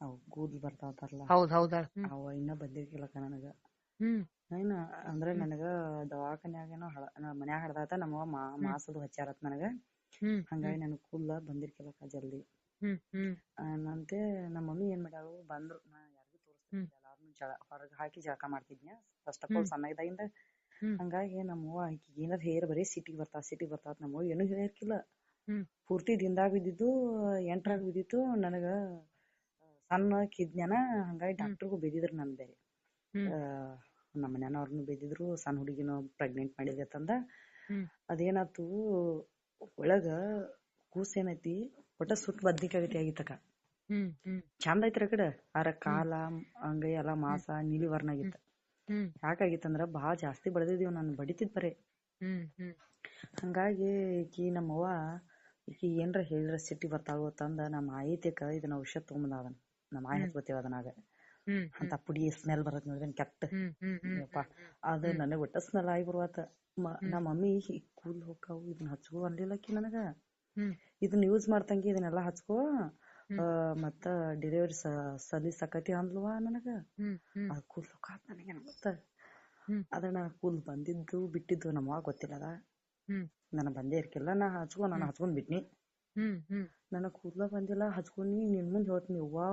ಅವ್ ಬರ್ತಾವ ಬರ್ತಾವತಾರಲ್ಲ ಹೌದ್ ಹೌದ ಅವ ಇನ್ನ ಬಂದಿರ್ಕಿಲ್ಲಕ ನನಗ. ಏನ ಅಂದ್ರೆ ನನಗ ದವಾಖಾನ್ಯಾಗೇನೋ ಹಳ ಮನ್ಯಾಗ ಹಡ್ದಾತ ನಮ್ಮವ್ವ ಮಾ ಮಾಸದು ಹಚ್ಚಾರತ್ ನನಗ. ಹಂಗಾಗಿ ನನಗ್ ಕೂದ್ಲ ಬಂದಿರ್ಕಿಲ್ಲಕ ಜಲ್ದಿ. ನಂತೆ ನಮ್ಮ ಮಮ್ಮಿ ಏನ್ ಮಾಡ್ಯಾಳು ಬಂದ್ರು ನಾ ಯಾರಿಗೂ ತೋರಿಸ್ತಿದ್ದೆ ಎಲ್ಲಾರ್ನು ಜಳ ಹೊರಗ್ ಹಾಕಿ ಜಳಕ ಮಾಡ್ತಿದ್ನ್ಯ ಫಸ್ಟ್ ಆಫ್ ಆಲ್ ಸಣ್ಣದಾಗಿಂದ. ಹಂಗಾಗಿ ನಮ್ಮವ್ವ ಆಕಿಗೆ ಏನಾರ ಹೇರ್ ಬರೀ ಸಿಟಿಗೆ ಬರ್ತಾವ ಸಿಟಿಗೆ ಬರ್ತಾವ ನಮ್ಮವ್ವ ಏನೂ ಹೇಳಿರ್ಕಿಲ್ಲ ಹ್ಮ್. ಪೂರ್ತಿ ದಿನದಾಗ ಬಿದ್ದಿದ್ದು ಎಂಟರಾಗ ಬಿದ್ದಿತ್ತು. ನನಗ ಸಣ್ಣ ಕಿದ್ನ್ಯಾನ ಹಂಗಾಗಿ ಡಾಕ್ಟರ್ಗೂ ಬಿದ್ದಿದ್ರು ನನ್ ಬೇರೆ. ಹ್ಮ್. ನಮ್ಮ ಮನ್ಯಾನವ್ರನ್ನು ಬಿದ್ದಿದ್ರು ಸಣ್ಣ ಹುಡುಗಿನೂ ಪ್ರೆಗ್ನೆಂಟ್ ಮಾಡಿದೆ ತಂದ. ಹ್ಮ್. ಅದೇನಾತು ಒಳಗ ಕೂಸ್ ಏನೈತಿ ಒಟ್ಟ ಸುಟ್ ಬದ್ನಿಕಾಯಿ ಆಗಿತ್ತಕ ಹ್ಮ್ ಹ್ಮ್. ಚಂದ ಐತ್ರ ಕಡೆ. ಅರ ಕಾಲ ಅಂಗೈ ಎಲ್ಲ ಮಾಸ ನೀಲಿ ವರ್ಣ ಆಗಿತ್ತ ಹ್ಮ್. ಯಾಕಾಗಿತ್ತಂದ್ರ ಬಾಳ ಜಾಸ್ತಿ ಬೆಳೆದಿದೀವ್ ನಾನು ಬಡಿತಿದ್ ಬರೇ ಹ್ಮ್ ಹ್ಮ್. ಹಂಗಾಗಿ ಈಕಿ ನಮ್ಮವ್ವ ಈಕಿ ಏನ್ರ ಹೇಳಿದ್ರ ಸಿಟ್ಟಿ ಬರ್ತಾಳು ತಂದ ನಮ್ಮ ಆಯಿ ಇದನ್ನ ಔಷಧ ತಗೊಂಬಂದ ಅದನ್ನ. ನಮ್ಮ ಆಯಿ ಹಚ್ಕೋತೇವ ಅದನ್ನಾಗ. ಹ್ಮ್ ಅಂತ ಪುಡಿ ಸ್ಮೆಲ್ ಬರತ್ ನೋಡಿದ್ರೆ ಕೆಟ್ಟ. ಅದ ನನಗ್ ಒಟ್ಟ ಸ್ಮೆಲ್ ಆಗಿ ಬರುವಾತ ನಮ್ಮ ಮಮ್ಮಿ ಕೂಲ್ ಹೋಗ್ತಾವು ಇದನ್ನ ಹಚ್ಕೋ ಅನ್ಲಿಲ್ಲಕಿ ನನಗ. ಇದನ್ನ ಯೂಸ್ ಮಾಡ್ತಂಗಿ ಇದನ್ನೆಲ್ಲಾ ಹಚ್ಕೋ. ಮತ್ತ ಡೆಲಿವರಿ ಸಲಿ ಸಕತಿ ಅಂದ್ಲವಾ ನನಗ. ಅದ್ ಕೂಲ್ ಹೋಗಾತ್ ನನಗೆ ಗೊತ್ತ. ಅದನ್ನ ಕೂಲ್ ಬಂದಿದ್ದು ಬಿಟ್ಟಿದ್ದು ನಮ್ಮ ಗೊತ್ತಿಲ್ಲ ಅದ ನನಗ್ ಬಂದೇ ಇರ್ಕಿಲ್ಲ. ನಾ ಹಚ್ಕೊ ನಾನು ಹಚ್ಕೊಂಡ್ ಬಿಟ್ನಿ. ನನಗ್ ಕೂದ್ಲ ಬಂದಿಲ್ಲ. ಹಚ್ಕೊಂಡಿ ನಿನ್ ಮುಂದ್ ಹೇಳ್ತೀನಿ. ಯವ್ವಾ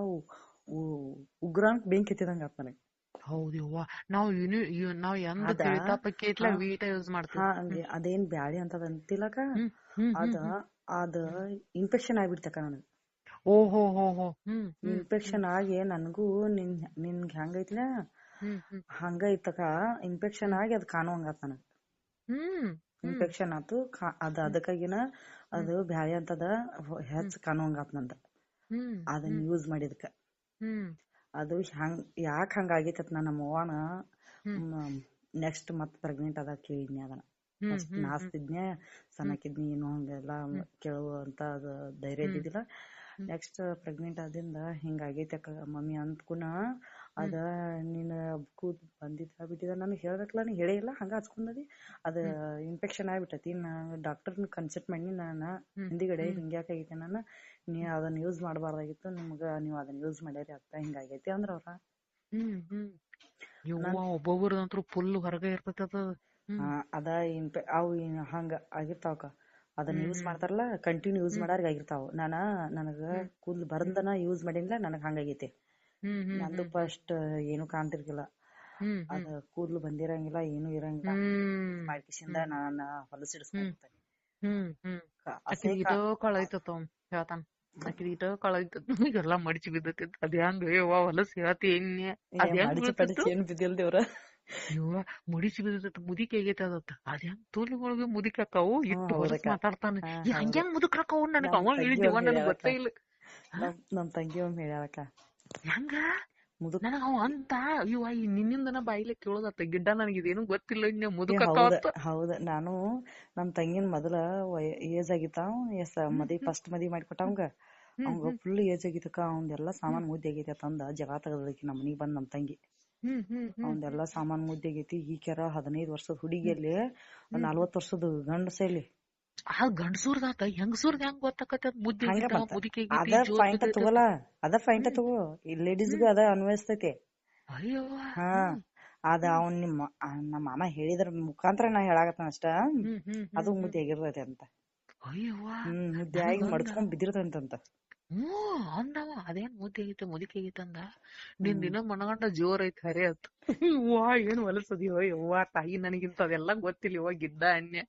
ಉಗ್ರಾಂಕ್ ಬೆಂಕಿ ಎತ್ತಿದಂಗ ಆತ್ ನನಗ್. ಹೌದು ಯವ್ವ. ನಾವು ನಾವ್ ಎಂದ ತಿಳಿತಾಪಕ್ಕೆ ತಿಳಿತಾ ಪೈಕಿ ವೀಟ ಯೂಸ್ ಮಾಡ್ತೀವಿ. ಹಂಗೆ ಅದೇನ್ ಬ್ಯಾಳಿ ಅಂತದ ಅಂತಿಲ್ಲಕ ಅದ ಅದ ಇನ್ಫೆಕ್ಷನ್ ಆಗ್ಬಿಡ್ತಕ ನನಗ್. ಓಹೋ ಹೋ ಹೋ. ಇನ್ಫೆಕ್ಷನ್ ಆಗಿ ನನಗೂ ನಿನ್ ನಿನ್ಗೆ ಹೆಂಗೈತ್ಲ? ಹಂಗ ಇತ್ತಕ ಇನ್ಫೆಕ್ಷನ್ ಆಗಿ ಅದ್ ಕಾಣುವಂಗಾತ್ ನನಗ್. ಹ್ಮ್. ಇನ್ಫೆಕ್ಷನ್ ಆತು. ಅದ ಅದಕ್ಕಾಗಿನ ಅದು ಬ್ಯಾಳಿ ಅಂತದ ಹೆಚ್ಚ ಕಾಣುವಂಗಾತ್ ನಂದ. ಅದನ್ನ ಯೂಸ್ ಮಾಡಿದ್ಕ. ಅದು ಹಂಗ್ ಯಾಕ ಹಂಗ ಆಗೈತತ್ ನಮ್ಮ ಅವ್ವನ. ನೆಕ್ಸ್ಟ್ ಮತ್ ಪ್ರೆಗ್ನೆಂಟ್ ಅದ ಕೇಳಿದ್ನಿ ಅದನ್ನ. ಫಸ್ಟ್ ನಾಸ್ತಿದ್ನೆ ಸಣ್ಣಕಿದ್ನಿ ಏನು ಹಂಗೆಲ್ಲ ಕೇಳುವಂತ ಅದು ಧೈರ್ಯ ಇದ್ದಿದ್ದಿಲ್ಲ. ನೆಕ್ಸ್ಟ್ ಪ್ರೆಗ್ನೆಂಟ್ ಆದಿಂದ ಹಿಂಗ ಆಗೈತೆ ಮಮ್ಮಿ ಅಂದ್ಕುನ ಅದ ನೀನ್ ಕೂದ್ ಬಂದಿದ್ ಬಿಟ್ಟಿದ ನನಗ್ ಹೇಳ್ಬೇಕಲ್ಲ ನೀ ಹೇಳೇ ಇಲ್ಲ ಹಂಗ ಹಚ್ಕೊಂಡದಿ. ಅದ ಇನ್ಫೆಕ್ಷನ್ ಆಗ್ಬಿಟ್ಟೈತಿ. ನಾ ಡಾಕ್ಟರ್ನ ಕನ್ಸಲ್ಟ್ ಮಾಡಿ ನಾನ. ಹಿಂದಿಗಡೆ ಹಿಂಗ್ಯಾಕಾಗೈತಿ ನಾನು. ನೀ ಅದನ್ನ ಯೂಸ್ ಮಾಡಬಾರ್ದಾಗಿತ್ತು. ನಿಮ್ಗ ನೀವ್ ಅದನ್ನ ಯೂಸ್ ಮಾಡ್ಯಾರಿ ಅತ್ತ ಹಿಂಗಾಗೈತಿ ಅಂದ್ರ ಅವ್ರ. ಒಬ್ಬೊಬ್ರದಂತ್ರು ಫುಲ್ ಹೊರಗೆ ಇರ್ತೈತಿ ಅದು ಅದ ಇನ್ಫೆ ಅವು ಹಂಗ ಆಗಿರ್ತಾವಕ್ಕ ಅದನ್ನ ಯೂಸ್ ಮಾಡ್ತಾರಲ್ಲ ಕಂಟಿನ್ಯೂ ಯೂಸ್ ಮಾಡಾರ್ಗ ಆಗಿರ್ತಾವ. ನಾನ ನನಗ ಕೂದ್ಲು ಬರಂದನ ಯೂಸ್ ಮಾಡಿಲ್ಲ ನನಗ ಹಂಗಾಗೈತಿ ನಂದು ಫಸ್ಟ್ ಏನು ಕಾಣ್ತಿರ್ಲಿಲ್ಲಾ. ಹ್ಮ್ ಅದ ಕೂದ್ಲು ಬಂದಿರಂಗಿಲ್ಲ ಏನು ಇರಂಗಿಲ್ಲ. ಮಾಡ್ಕಿಸಿಂದ ನಾನ ಹೊಲಸಿಡಿಸ್ಕೊಂಡ್ಬಿಡ್ತೇನೆ ಹ್ಮ್ ಹ್ಮ್ ಕ- ಆಕಿದ್ ಅಸಹ್ಯ ಇಟ ಕಳೈತತ ಹೇಳ್ತಾನ. ಆಕಿದ್ ಇಟ ಕಳೈತತ್ ಎಲ್ಲಾ ಮಡಿಚಿ ಬಿದ್ದೈತಿ. ಅದ್ ಹೆಂಗ್ ಯವ್ವ ಹೊಲಸ್ ಹೇಳ್ತಿ ಎಣ್ಣೆ? ಅದ್ ಹೆಂಗ್ ಮಡಿಚಿ ಬೀಳ್ತಿತ್ತು? ಪಡಿಚಿ ಏನ್ ಬಿದ್ದಿಲ್ ದೇವ್ರ? ಯವ್ವ ಮುಡಿಸಿ ಬಿದ್ದೈತಿ. ಮುದಿಕ್ ಆಗೈತಿ ಅದತ್ತ ಅದ್ ಹೆಂಗ್ ತೋಲಿಗೊಳಗೆ ಮುದಿಕ್ ಹಾಕಾವು ಇಟ್ಟು ಹೊಲಸ್. ಮಾತಾಡ್ತಾನ. ಹಂಗ್ಯಾಂಗ್ ಮುದುಕ್ ಹಾಕಾವು ನನಗ ನಮ್ ಅವ ನನಗ್ ಗೊತ್ತೇ ಇಲ್ಲ. ನಮ್ ನಮ್ ತಂಗಿ ಒಮ್ಮೆ ಹೇಳ್ಯಾಳಕ್ಕ ಹೆಂಗ ಮುದುಕ ನನಗ ಅವ ಅಂತ ಇವ ಈ ನಿನ್ನಿಂದನ ಬಾಯಿಲೆ ಕೇಳೋದತ್ತ ಗಿಡ್ಡ ನನಗ್ ಇದೇನು ಗೊತ್ತಿಲ್ಲ ಇನ್ನ ಮುದುಕ ಹೌದ ನಾನು ನನ್ ತಂಗಿನ ಮೊದಲ ಏಜ್ ಆಗಿತ್ತ ಎಸ್ ಮದ್ವಿ ಫಸ್ಟ್ ಮದಿ ಮಾಡಿಕೊಟ್ಟ ಅವಂಗ. ಅವಂಗ ಫುಲ್ ಏಜ್ ಆಗಿತ್ತಕ್ಕ ಅವಂದೆಲ್ಲಾ ಸಾಮಾನ್ ಮುದ್ದೆ ಆಗೈತಿ ತಂದ ಜಗ ತಗದಕಿ ನಮ್ ಮನಿಗ್ ಬಂದ್ ನಮ್ ತಂಗಿ. ಅವಂದೆಲ್ಲಾ ಸಾಮಾನ್ ಮುದ್ದೆ ಆಗೈತಿ ಈ ಕೆರ ಹದಿನೈದು ವರ್ಷದ ಹುಡುಗಿಯಲ್ಲಿ ನಲ್ವತ್ ವರ್ಷದ ಗಂಡಸಲ್ಲಿ. ಆ ಗಂಡಸೂರ್ದಾತ ಹೆಂಗಸೂರ್ದ ಹೆಂಗ್ ಗೊತ್ತಾಕತ್ತ? ಮುದ್ದೆ ಮುದುಕಿ ಅದ ಪಾಯಿಂಟ್ ಬಿದ್ದೈತಿ. ಅದ ಪಾಯಿಂಟ್ ತಗೋ. ಲೇಡೀಸ್ಗೂ ಅದ ಅನ್ವಯಿಸ್ತೈತಿ. ಅಯ್ಯೋ ಹಾ. ಅದ ಅವ್ನ್ ನಿಮ್ಮ ನಮ್ಮ ಮಾಮ ಹೇಳಿದ್ರ ಮುಖಾಂತರ ನಾ ಹೇಳಾಕತ್ತನ ಅಷ್ಟ. ಅದು ಮುದ್ದೆ ಆಗಿರ್ತೈತಿ ಅಂತ. ಮುದ್ದೆ ಆಗಿ ಮಡ್ಕೊಂಡ್ ಬಿದ್ದಿರ್ತಂತ ಹ್ಮ್ ಅಂದವ. ಅದೇನ್ ಮುದ್ದೆ ಆಗಿತ್ತು ಮುದುಕಿ ಆಗೈತೆ ಅಂದ? ನಿನ್ ದಿನ ಮನಗಂಡ ಜೋರ್ ಐತ್ ಹರೇ ಅತ್ [LAUGHS] ವಾ ಏನ್ ಹೊಲಸದಿ ಯವ್ವಾ ತಾಯಿ ನನಗಿಂತ ಅದೆಲ್ಲ ಗೊತ್ತಿಲ್ಲ ಇವಾಗ ಗಿಡ್ಡ ಅನ್ಯ.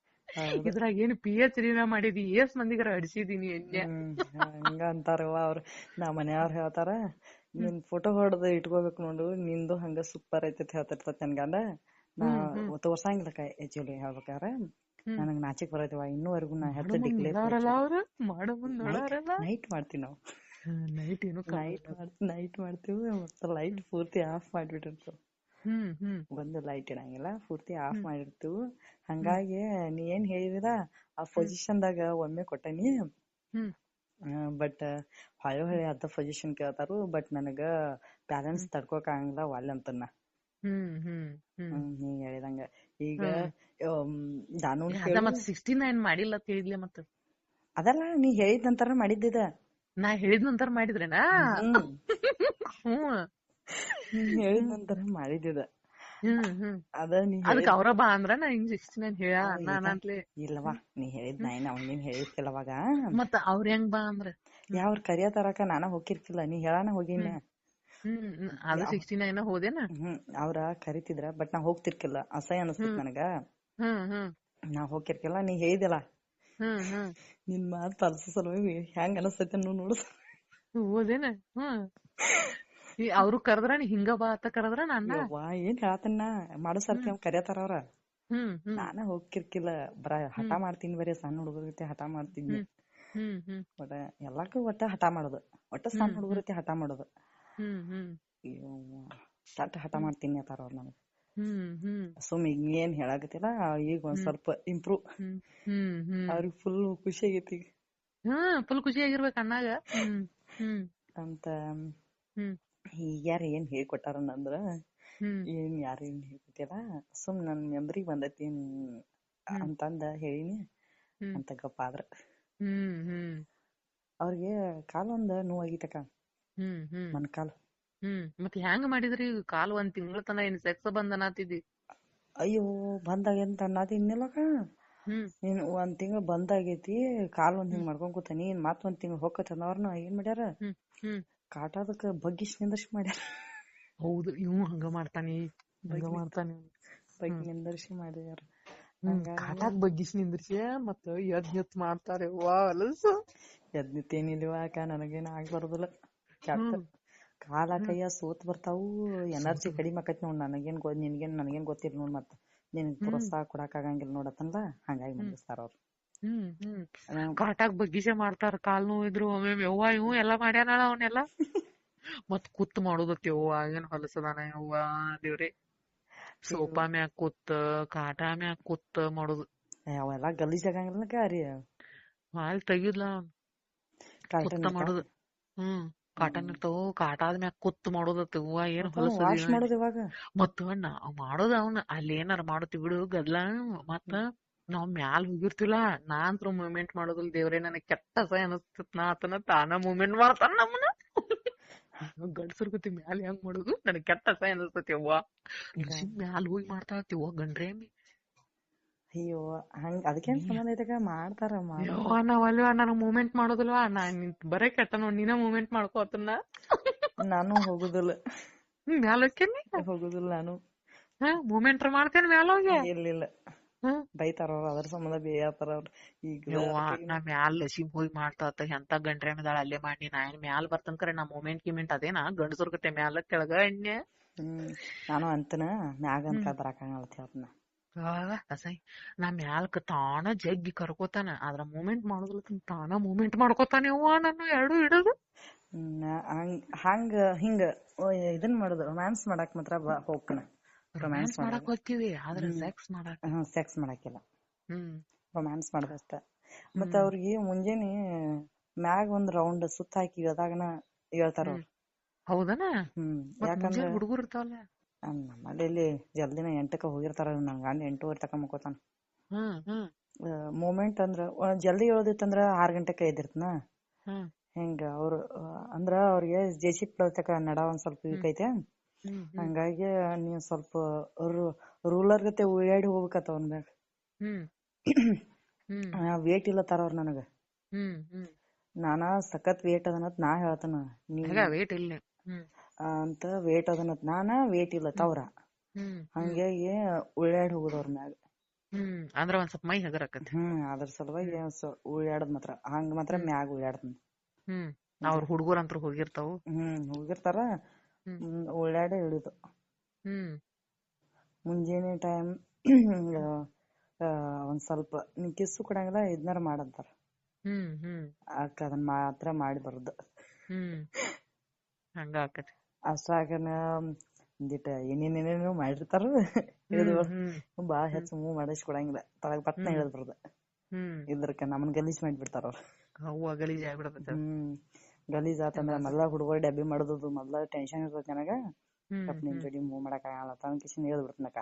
ಇದ್ರಾಗ ಏನ್ ಪಿ ಎಚ್ ಡಿನ ಮಾಡಿದಿ ಎಷ್ಟ್ ಮಂದಿಗರ ಅಡಿಸಿದೀನಿ ಹ್ಮ್ ಹಂಗ ಅಂತಾರವ್ವ ಅವ್ರ. ನಾ ಮನೆಯವ್ರ ಹೇಳ್ತಾರ ನಿನ್ ಫೋಟೋ ಹೊಡೆದ ಇಟ್ಕೋಬೇಕು ನೋಡು ನಿಂದು ಹಂಗ ಸೂಪರ್ ಐತಿ ಅಂತ ಹೇಳ್ತಿರ್ತೈತಿ ನನ್ ಗಂಡ. ನಾ ತೋರ್ಸಂಗಿಲ್ಲಕ್ಕ ಆಕ್ಚುಲಿ ಹೇಳ್ಬೇಕಾರ ನನಗ್ ನಾಚಿಕ್ ಬರೈತಿವ ಇನ್ನೂವರೆಗೂ ನಾ ಹೆತ್ತ ನೈಟ್ ಮಾಡ್ತೀವಿ ನಾವು. ನೈಟ್ ಏನು ನೈಟ್ ನೈಟ್ ಮಾಡ್ತೀವಿ ಮತ್ತೆ ಲೈಟ್ ಪೂರ್ತಿ ಆಫ್ ಮಾಡ್ಬಿಟ್ಟಿರ್ತೀವಿ. ಒಂದು ಲೈಟ್ ಇಡಂಗಿಲ್ಲ. ಪೂರ್ತಿ ಆಫ್ ಮಾಡಿರ್ತೀವಿ. ಹಂಗಾಗಿ ನೀ ಏನ್ ಹೇಳಿದಿರ ಆ ಪೊಸಿಷನ್ ದಾಗ ಒಮ್ಮೆ ಕೊಟ್ಟನಿ. ಬಟ್ ಹೊಳೆ ಹೊಳೆ ಅದ ಪೊಸಿಷನ್ ಕೇಳ್ತಾರು ಬಟ್ ನನಗ ಬ್ಯಾಲೆನ್ಸ್ ತಡ್ಕೋಕ್ ಆಗಂಗಿಲ್ಲ ಹ್ಮ್ ಹ್ಮ್ ನೀ ಹೇಳಿದಂಗ. ಈಗ ನಾನು ಸಿಕ್ಸ್ಟಿ ನೈನ್ ಮಾಡಿಲ್ಲ ಅಂತ ಹೇಳಿದ್ಲೆ ಮತ್ತ ಅದಲ್ಲ ನೀ ಹೇಳಿದ ನಂತರ ಮಾಡಿದ್ದಿದ. ನಾ ಹೇಳಿದ ನಂತರ ಮಾಡಿದ್ರೇನಾ? ಹ್ಮ್. ಹ್ಮ್. ನೀ ಹೇಳಿದ ನಂತರ ಮಾಡಿದ್ದಿದ. ಹ್ಮ್ ಹ್ಮ್. ಅದ ನೀ ಅದಕ್ ಅವ್ರ ಬಾ ಅಂದ್ರ ನಾ ಹಿಂಗ್ ಸಿಕ್ಸ್ಟಿ ನೈನ್ ಹೇಳ ನಾನ್ ಇಲ್ಲವಾ ನೀ ಹೇಳಿದ್ ನಾ ಏನ್ ಅವಂಗೇನ್ ಹೇಳಿದ್ಕಿಲ್ಲ ಅವಾಗ ಮತ್ತ ಅವ್ರ ಹೆಂಗ್ ಬಾ ಅಂದ್ರ? ಯಾವ್ರ ಕರಿಯ ತರಕ ನಾನ ಹೋಗಿರ್ಕಿಲ್ಲ ನೀ ಹೇಳಾನ ಹೋಗಿನ? ಅದು ಸಿಕ್ಸ್ಟಿ ನೈನ್ ಹೋದೇನ? ಹ್ಮ್ ಅವ್ರ ಕರಿತಿದ್ರ ಬಟ್ ನಾ ಹೋಗ್ತಿರ್ಕಿಲ್ಲ. ಅಸಹ್ಯ ಅನಸ್ತಿತ್ ನನಗ. ನಾ ಹೋಗಿರ್ಕಿಲ್ಲ ನೀ ಹೇಳಿದಿಲ್ಲ ನಿನ್ ಮಾತ್ ಪಲ್ಸ ಸಲುವಾಗಿ ಹೆಂಗ್ ಅನಸ್ತೈತೆ ನೋಡು. ಹೋದೇನ ಅವ್ರು ಕರೆದ್ರ ನೀ ಹಿಂಗ ಬಾ ಅಂತ ಕರೆದ್ರ ನನ್ನ ಏನ್ ಹೇಳತನ್ನ? ಮಾಡೋ ಸರ್ತಿ ಕರಿಯತಾರ ಅವ್ರ. ನಾನ ಹೋಗ್ಕಿರ್ಕಿಲ್ಲ ಬರ ಹಠ ಮಾಡ್ತೀನಿ ಬರೀ ಸಣ್ಣ ಹುಡುಗರ ಜೊತೆ ಹಠ ಮಾಡ್ತೀನಿ. ಒಟ್ಟ ಎಲ್ಲಾರ್ಗೂ ಒಟ್ಟ ಹಠ ಮಾಡೋದು. ಒಟ್ಟ ಸಣ್ಣ ಹುಡುಗರ ಜೊತೆ ಹಠ ಮಾಡೋದು. ಸಟ್ ಹಠ ಮಾಡ್ತೀನಿ ಅಂತಾರ ಅವ್ರ ನನಗ ಸುಮ್ ಏನ್ ಹೇಳಾಕತ್ತಿಲ್ಲ ಈಗ ಒಂದ್ ಸ್ವಲ್ಪ ಇಂಪ್ರೂವ್ ಅವ್ರಿಗೆ ಫುಲ್ ಖುಷಿ ಆಗೈತಿ ಈಗ. ಹ್ಮ್ ಫುಲ್ ಖುಷಿ ಆಗಿರ್ಬೇಕ ಅಣ್ಣಾಗ. ಹ್ಮ್ ಹ್ಮ್. ಅಂತ. ಹ್ಮ್. ಈಗ ಯಾರ ಏನ್ ಹೇಳ್ಕೊಟ್ಟಾರನಂದ್ರ ಏನ್ ಯಾರು ಏನ್ ಹೇಳ್ಕೊಟ್ಟಿಲ್ಲ. ಸುಮ್ ನನ್ ಮೆಮ್ರಿ ಬಂದೈತಿ ಅಂತಂದ ಹೇಳಿನಿ. ಅಂತ ಗಪ್ಪ ಆದ್ರ. ಅವ್ರಿಗೆ ಕಾಲೊಂದ ನೋವಾಗಿತ್ತಕ್ಕ ಕಾಲು ಮೊಣಕಾಲ್ ಹ್ಮ್ ಮತ್ ಹೆಂಗ್ ಮಾಡಿದ್ರಿ ಕಾಲ್ ಒಂದ್ ತಿಂಗಳ ತನ ಏನ್ ಸೆಕ್ಸ್ ಬಂದ್ ಅನ್ನತಿದ್ದಿ ಅಯ್ಯೋ ಬಂದಾಗೇಂತ ಅನ್ನೋದು ಇನ್ನಿಲ್ಲಕ್ಕ? ಹ್ಮ್. ನೀನ್ ಒಂದ್ ತಿಂಗಳ ಬಂದಾಗೈತಿ ಕಾಲ್ ಒಂದ್ ಹಿಂಗ್ ಮಾಡ್ಕೊಂಡ್ ಕೂತಾನಿ ಮತ್ ಒಂದ್ ತಿಂಗಳ ಹೊಕ್ಕ ಚಂದವ್ರನ ಏನ್ ಮಾಡ್ಯಾರ? ಕಾಟಾದಕ್ಕ ಬಗ್ಗಿ ನಿಂದರ್ಸಿ ಮಾಡ್ಯಾರ. ಹೌದು ಇವ್ ಹಂಗ ಮಾಡ್ತಾನಿ. ಹಂಗ ಮಾಡ್ತಾನೆ ಬಗ್ಗಿ ನಿಂದರ್ಸಿ ಮಾಡ್ಯಾರ ಕಾಟಾಕ್ ಬಗ್ಗಿಸಿ ನಿಂದ್ರಿಸಿ ಮತ್ತ ಎದ್ ಎತ್ ಮಾಡ್ತಾರೆ. ವಾ ಅಲಸು. ಎದ್ನಿತ್ತೇನಿಲ್ವ ಅಕ್ಕ ನನಗೇನ ಆಗ್ ಬರೋದಿಲ್ಲ. ಕೆಟ್ಟ ಹ್ಮ್. ಕಾಲ ಕೈಯ ಸೋತ್ ಬರ್ತಾವು. ಎನರ್ಜಿ ಕಡಿಮೆ ಆಕತ್ ನೋಡ್ ನನಗೇನ್ ನಿನ್ಗೇನ್ ನನಗೇನ್ ಗೊತ್ತಿಲ್ಲ ನೋಡ್ ಮತ್ತ. ನಿನ್ ಪ್ರೋತ್ಸಾಹ ಕೊಡಕ್ ಆಗಂಗಿಲ್ಲ ನೋಡತ್ತಂದ. ಹಂಗಾಗಿ ಮಂದಿಸ್ತಾರ ಅವ್ರು. ಹ್ಮ್ ಹ್ಮ್. ಕಾಟಾಕ್ ಬಗ್ಗಿಸೆ ಮಾಡ್ತಾರ ಕಾಲ್ ನೋವು ಇದ್ರು ಒಮ್ಮೆ ಯವ್ವ ಇವ್ ಎಲ್ಲಾ ಮಾಡ್ಯಾನಳ ಅವನೆಲ್ಲ. [LAUGHS] ಮತ್ ಕುತ್ ಮಾಡುದತ್ ಯವ್ವ ಏನ್ ಹೊಲಸದಾನ ಯವ್ವ ದೇವ್ರೆ. ಸೋಫಾ ಮ್ಯಾಗ್ ಕುತ್ತ ಕಾಟಾ ಮ್ಯಾಗ್ ಕುತ್ತ ಮಾಡುದು. ಅವೆಲ್ಲ ಗಲೀಜ್ ಆಗಂಗಿಲ್ಲ ಕಾರಿ ಹಾಲ್ ತೆಗಿದ್ಲ ಕುತ್ತ ಮಾಡುದು. ಹ್ಮ್ ಕಾಟನ್ ಇರ್ತಾವ ಕಾಟ ಆದ್ಮ್ಯಾಗ ಕುತ್ ಮಾಡೋದತ್ತ ಹೂವ ಏನ್ ಹೊಲಸ ಹೊಲಸದಿ ಮತ್ತ ಮಾಡೋದ ಅವ್ನ ಅಲ್ಲಿ ಏನಾರ ಬಿಡು ಗದ್ಲ ಮತ್ತ ನಾವ್ ಮ್ಯಾಲ್ ಹೋಗಿರ್ತಿಲ್ಲ ನಾ ಅಂತ್ರು ಮೂವ್ಮೆಂಟ್ ಮಾಡೋದಿಲ್ಲ ದೇವ್ರೇ ನನಗ್ ಕೆಟ್ಟ ಅಸಹ್ಯ ಅನಸ್ತತ್ ನಾ ಆತನ ತಾನ ಮೂವ್ಮೆಂಟ್ ಮಾಡ್ತಾನ ನಮ್ಮನ್ನ. [LAUGHS] ಗಂಡಸರ್ ಗತಿ ಮ್ಯಾಲ್ ಹೆಂಗ್ ಮಾಡೋದು? ನನಗ್ ಕೆಟ್ಟ ಅಸಹ್ಯ ಅನಸ್ತತಿ ಅವ್ವ ಮ್ಯಾಲ್ ಹೋಗಿ ಮಾಡ್ತಾ ಅವ್ವ ಗಂಡ್ರೇಮಿ ಅಯ್ಯೋ ಹಂಗ ಅದಕ್ಕೇನ್ ಸಂಬಂಧ ಐತಕ ಮಾಡ್ತಾರ ಯವ್ವ ನಾವ್ ಅಲ್ವಾ ನನಗ್ ಮೂವ್ಮೆಂಟ್ ಮಾಡೋದಿಲ್ವಾ? ನಾ ನಿನ್ ಬರೇ ಕೆಟ್ಟ ನೋಡ್ ನೀನ ಮೂವ್ಮೆಂಟ್ ಮಾಡ್ಕೊತನ ನಾನು ಹೋಗುದಿಲ್ಲ. ಮ್ಯಾಲ್ ಹೋಗುದಿಲ್ಲ ನಾನು. ಹಾ ಮೂವ್ಮೆಂಟ್ ಮಾಡ್ತೇನೆ ಮ್ಯಾಲ್ ಹೋಗಿ. ಇಲ್ಲ. ಬೈತಾರ ಅವ್ರ. ಅದ್ರ ಸಂಬಂಧ ಬೇಯತ್ತಾರ ಅವ್ರ. ಈಗ ನಾ ಮ್ಯಾಲ್ ಲಸಿ ಹೋಗಿ ಮಾಡ್ತಾತ. ಎಂತ ಗಂಡ್ರೆ ಅದಾಳ ಅಲ್ಲೇ ಮಾಡಿ ನಾ ಏನ್ ಮ್ಯಾಲ್ ಬರ್ತನ್ ಕರೆ ನಾ ಮೂಮೆಂಟ್ ಗಿಮೆಂಟ್ ಅದೇನಾ? ಗಂಡಸರ್ ಕತೆ ಮ್ಯಾಲ ಕೆಳಗ ಎಣ್ಣೆ? ಹ್ಮ್ ನಾನು ಅಂತನ ಮ್ಯಾಗ ಅಂತ ಬರಾಕಂಗಲ್ಲ ಅಂತ ಹೇಳ್ತನ ಅಸೈ. ನಾ ಮ್ಯಾಲ್ಕ ತಾಣ ಜಗ್ಗಿ ಕರ್ಕೋತಾನ. ಆದ್ರ ಮೂಮೆಂಟ್ ಮಾಡೋದಿಲ್ಲ ತಾಣ ಮೂಮೆಂಟ್ ಮಾಡ್ಕೋತಾನೆ ಅವ್ವ ನನ್ನ ಎರಡು ಇಡೋದು ಹಂಗ ಹಂಗ ಇದನ್ ಮಾಡುದು ರೊಮ್ಯಾನ್ಸ್ ಮಾಡಾಕ್ ಮಾತ್ರ ಬಾ ಹೋಗ್ಕನ ರೊಮ್ಯಾನ್ಸ್ ಮಾಡಕ್ ಹೋಗ್ತೀವಿ ಆದ್ರೆ ಸೆಕ್ಸ್ ಮಾಡಕ್. ಹ್ಮ್ ಸೆಕ್ಸ್ ಮಾಡಕ್ಕಿಲ್ಲ. ಹ್ಮ್. ರೊಮ್ಯಾನ್ಸ್ ಮಾಡೋದಷ್ಟ. ಮತ್ತ ಅವ್ರಿಗೆ ಮುಂಜಾನೆ ಮ್ಯಾಗ ಒಂದ್ ರೌಂಡ್ ಸುತ್ತ ಹಾಕಿ ಇಳ್ದಾಗನ ಹೇಳ್ತಾರ ಅವ್ರು. ಹೌದನ? ಹ್ಮ್ ಯಾಕಂದ್ರೆ ಹುಡುಗರು ಇರ್ತಾವಲ್ಲ? ನಮ್ಮಲ್ಲಿ ಇಲ್ಲಿ ಜಲ್ದಿನ ಎಂಟಕ್ಕ ಹೋಗಿರ್ತಾರ ನನ್ ಗಂಡ ಎಂಟೂವರೆ ತಕ ಮುಕ್ಕೋತಾನ. ಮೂಮೆಂಟ್ ಅಂದ್ರ ಜಲ್ದಿ ಹೇಳೋದಿತ್ತಂದ್ರ ಆರ್ ಗಂಟೆಕ ಎದ್ದಿರ್ತನ. ಹಿಂಗ ಅವ್ರು ಅಂದ್ರ ಅವ್ರಿಗೆ ಜೆಸಿ ತಕ ನಡ ಒಂದ್ ಸ್ವಲ್ಪ ವೀಕ್ ಐತೆ. ಹಂಗಾಗಿ ನೀವ್ ಸ್ವಲ್ಪ ರೂಲರ್ ಗತೆ ಉಳ್ಳಾಡಿ ಹೋಗ್ಬೇಕತ್ತ ಅವ್ನ ಮ್ಯಾಗ. ವೇಟ್ ಇಲ್ಲ ತರ ಅವ್ರ ನನಗ ನಾನ ಸಖತ್ ವೇಟ್ ಅದನತ್ ನಾ ಹೇಳ್ತಾನ. ವೇಟ್ ಇಲ್ಲ. ಅಂತ ವೇಟ್ ಅದನತ್. ನಾನ ವೇಟ್ ಇಲ್ಲ ತವ್ರ. ಹಂಗಾಗಿ ಉಳ್ಳಾಡಿ ಹೋಗುದ ಅವ್ರ ಮ್ಯಾಗ. ಹ್ಮ್ ಅಂದ್ರ ಒಂದ್ ಸ್ವಲ್ಪ ಮೈ ಹಗರ್ ಆಕತಿ ಹ್ಮ್ ಅದ್ರ ಸಲುವಾಗಿ ಉಳ್ಳಾಡದ್ ಮಾತ್ರ. ಹಂಗ ಮಾತ್ರ ಮ್ಯಾಗ ಉಳ್ಳಾಡ್ತನ ಅವ್ರ ಹುಡುಗರ್ ಅಂತೂ ಹೋಗಿರ್ತಾವು. ಹ್ಮ್ ಹೋಗಿರ್ತಾರ. ಹ್ಮ್. ಉಳ್ಳಾಡಿ ಇಳಿದು. ಹ್ಮ್. ಮುಂಜಾನೆ ಟೈಮ್ ಒಂದ್ ಸ್ವಲ್ಪ ನೀ ಕಿಸ್ಸು ಕೊಡಂಗಿಲ್ಲ ಇದನ್ನಾರ ಮಾಡಂತಾರ. ಹ್ಮ್ ಹ್ಮ್. ಅಕ್ಕ ಅದನ್ನ ಮಾತ್ರ ಮಾಡಿ ಬರುದು. ಹ್ಮ್. ಹಂಗ ಆಕತಿ ಅಷ್ಟ್ರಾಗನ ಒಂದಿಟ ಏನೇನೇನೇನೋ ಮಾಡಿರ್ತಾರ. ಹ್ಮ್ ಬಾಳ ಹೆಚ್ಚು ಮೂವ್ ಮಾಡಿಸ್ ಕೊಡಂಗಿಲ್ಲ. ತಳಗ್ ಪತ್ನ. ಇಳಿದ್ ಬರುದು. ಹ್ಮ್. ಇದ್ರಕ ನಮ್ಮನ್ ಗಲೀಜ್ ಮಾಡ್ಬಿಡ್ತಾರ ಅವ್ರ. ಹೂವ ಗಲೀಜ್ ಆಗ್ಬಿಡತ್ತ ಹ್ಮ್. ಗಲೀಜ್ ಆತಂದ್ರ ಮೊದ್ಲ ಹುಡುಗರು ಡಬ್ಬಿ ಮಾಡೋದು ಮೊದ್ಲ ಟೆನ್ಷನ್ ಇರ್ತದ ನನಗ. ಸ್ವಲ್ಪ ನಿನ್ ಜೋಡಿ ಮೂವ್ ಮಾಡಕ್ ಆಗಲ್ಲ ತನ್ ಕಿಶನ್ ಹೇಳ್ಬಿಡ್ತನಕ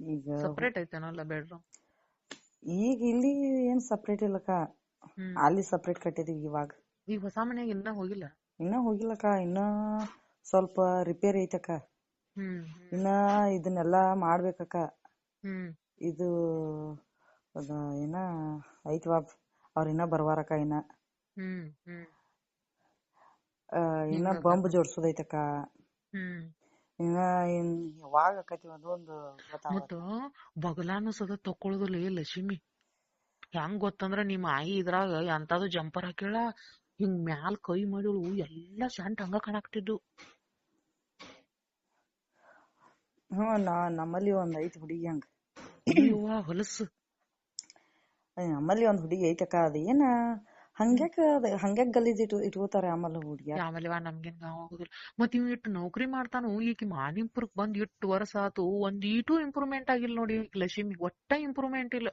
ಈಗ ಸಪ್ರೇಟ್ ಐತೇನಲ್ಲ ಬೆಡ್ರೂಮ್ ಈಗ ಇಲ್ಲಿ ಏನ್ ಸಪ್ರೇಟ್ ಇಲ್ಲಕ್ಕ. ಹ್ಮ್. ಅಲ್ಲಿ ಸಪ್ರೇಟ್ ಕಟ್ಟಿದೀವಿ ಇವಾಗ. ಈಗ ಹೊಸ ಮನೆಗೆ ಇನ್ನ ಹೋಗಿಲ್ಲ? ಇನ್ನ ಹೋಗಿಲ್ಲಕ್ಕ ಇನ್ನ ಸ್ವಲ್ಪ ರಿಪೇರ್ ಐತಕ್ಕ. ಇನ್ನ ಇದನ್ನೆಲ್ಲಾ ಮಾಡ್ಬೇಕಕ್ಕ. ಇದು ಅದ ಏನ ಐತ್ವಾ ಅವ್ರ ಇನ್ನ ಬರ್ವಾರಕ್ಕ ಇನ್ನ. ಇನ್ನ ಬಂಬ್ ಜೋಡ್ಸೋದೈತಕ್ಕ. ಹ್ಮ್. ಇನ್ನ ಏನ್ ಯಾವಾಗ ಆಕತಿ ಅದೊಂದು ಗೊತ್ತಾಗ ಮತ್ತ ಬಗಲಾನು ಸದ ತಕ್ಕೊಳ್ಳೋದಿಲ್ಲ ಏ ಲಕ್ಷ್ಮಿ. ಹೆಂಗ್ ಗೊತ್ತಂದ್ರ ನಿಮ್ ಆಯಿ ಇದ್ರಾಗ ಎಂತಾದ್ರು ಜಂಪರ್ ಹಾಕ್ಯಾಳ ಹಿಂಗ್ ಮ್ಯಾಲ್ ಕೈ ಮಾಡಿಳು ಎಲ್ಲಾ ಶಂಟ್ ಹಂಗ ಕಾಣಾಕ್ತಿದ್ದು ಹ್ಮ್ ನಾ ನಮ್ಮಲ್ಲಿ ಒಂದ್ ಐತಿ ಹುಡುಗಿ ಹಂಗ. ಹೊಲಸು. ನಮ್ಮಲ್ಲಿ ಒಂದ್ ಹುಡುಗಿ ಐತಕ್ಕ ಅದ ಏನ ಹಂಗ್ಯಾಕ ಹಂಗ್ಯಾಕ್ ಗಲೀಜ್ ಇಟ್ ಇಟ್ಕೋತಾರ ಆಮೇಲೆ ಹುಡುಗಿಯ ಆಮೇಲೆ ಇವ ನಮ್ಗೇನ್ ಹೋಗುದಿಲ್ಲ ಆಗುದಿಲ್ಲ. ಮತ್ ಇವ್ ಇಟ್ಟು ನೌಕರಿ ಮಾಡ್ತಾನು, ಈಕಿ ಮಾನಿಂಪುರಕ್ ಬಂದ್ ಇಟ್ಟು ವರ್ಷ ಆತು, ಒಂದ್ ಈಟು ಇಂಪ್ರೂವ್ಮೆಂಟ್ ಆಗಿಲ್ಲ ನೋಡಿ ಲಕ್ಷ್ಮಿ ಒಟ್ಟ ಇಂಪ್ರೂವ್ಮೆಂಟ್ ಇಲ್ಲ.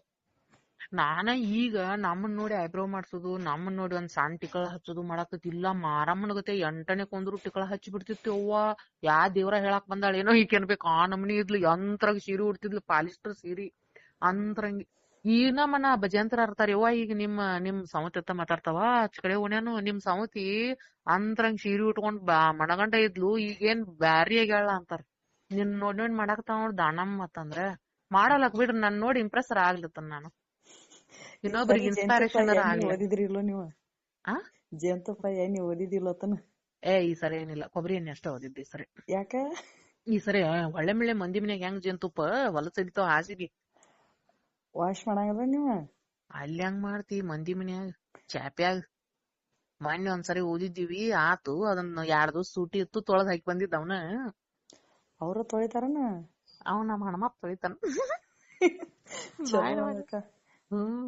ನಾನ ಈಗ ನಮ್ಮನ್ ನೋಡಿ ಐಬ್ರೋ ಮಾಡ್ಸೋದು, ನಮ್ಮನ್ ನೋಡಿ ಒಂದ್ ಸಣ್ಣ ಟಿಕಳ ಹಚ್ಚೋದು ಮಾಡಾಕತ್ತಿಲ್ಲ. ಮಾರಮ್ಮನ ಗತೆ ಎಂಟನೇ ಕೊಂದ್ರು ಟಿಕಳ ಹಚ್ಚಿ ಬಿಡ್ತಿತ್ತು. ಅವ್ವ ಯಾ ದೇವ್ರ ಹೇಳಾಕ್ ಬಂದಾಳ ಏನೋ ಈಕೆ ಆ ನಮ್ನಿ ಇದ್ಲು, ಯಂತ್ರಾಗ ಸೀರೆ ಉಡ್ತಿದ್ಲು, ಪಾಲಿಸ್ಟರ್ ಸೀರಿ, ಅಂತರಂಗಿ. ಈ ನಾ ಭಜಂತರ ಇರ್ತಾರ ಯವ್ವ ಈಗ ನಿಮ್ಮ ನಿಮ್ ಸೌತಿ ಹತ್ತ ಮಾತಾಡ್ತಾವ. ಆಚ ಕಡೆ ಓಣ್ಯಾನು ನಿಮ್ ಸೌತಿ ಅಂತರಂಗ್ ಸೀರೆ ಉಟ್ಕೊಂಡ್ ಬಾ ಮಣಗಂಡ ಇದ್ಲು ಈಗೇನ್ ಬ್ಯಾರಿ ಆಗ್ಯಾಳ ಅಂತಾರ. ನಿನ್ ನೋಡ್ ನೋಡ್ ಮಾಡಾಕತ್ತಾವ ನೋಡ್ ದಾನಮ್ ಮತ್ತಂದ್ರ. ಮಾಡಲಕ್ ಬಿಡ್ರಿ ನನ್ ನೋಡಿ ಇಂಪ್ರೆಸರ್ ಆಗ್ಲತ್ತನ್ ನಾನು. ಇನ್ನೊಬ್ರಿಗೆ ಇನ್ಸ್ಪಿರೇಷನ್ ಓದಿದ್ರಿಲ್ಲ ಓದಿದ್ರಿ ನೀವು? ಆ? ಜೇನ್ತುಪ್ಪ ಎಣ್ಣೆ ಓದಿದಿಲ್ಲ ತನ ಏ ಈ ಸರಿ ಏನಿಲ್ಲ ಕೊಬ್ಬರಿ ಎಣ್ಣೆ ಅಷ್ಟ ಓದಿದ್ದೆ ಈ ಸರಿ. ಯಾಕ? ಈ ಸರಿ ಒಳ್ಳೆ ಮಳೆ ಮಂದಿ ಮನ್ಯಾಗ ಹೆಂಗ್ ಜೇನ್ತುಪ್ಪ ಹೊಲಸ್ ಹಿಡಿತಾವ ಹಾಸಿಗೆ. ವಾಶ್ ಮಾಡಂಗಿಲ್ಲ ನೀವು? ಅಲ್ಲಿ ಹೆಂಗ್ ಮಾಡ್ತಿ ಮಂದಿ ಮನ್ಯಾಗ ಚಾಪ್ಯಾಗ ಮೊನ್ನೆ ಒಂದ್ಸರಿ ಓದಿದ್ದೀವಿ ಆತು ಅದನ್ನ ಎರಡ್ ದಿವಸ ಸೂಟಿ ಇತ್ತು ತೊಳದ್ ಹಾಕಿ ಬಂದಿದ್ದ ಅವನ. ಅವ್ರು ತೊಳಿತಾರನ? ಅವ್ ನಮ್ ಹಣಮಪ್ಪ ತೊಳಿತಾನ. [LAUGHS] ಹ್ಮ್.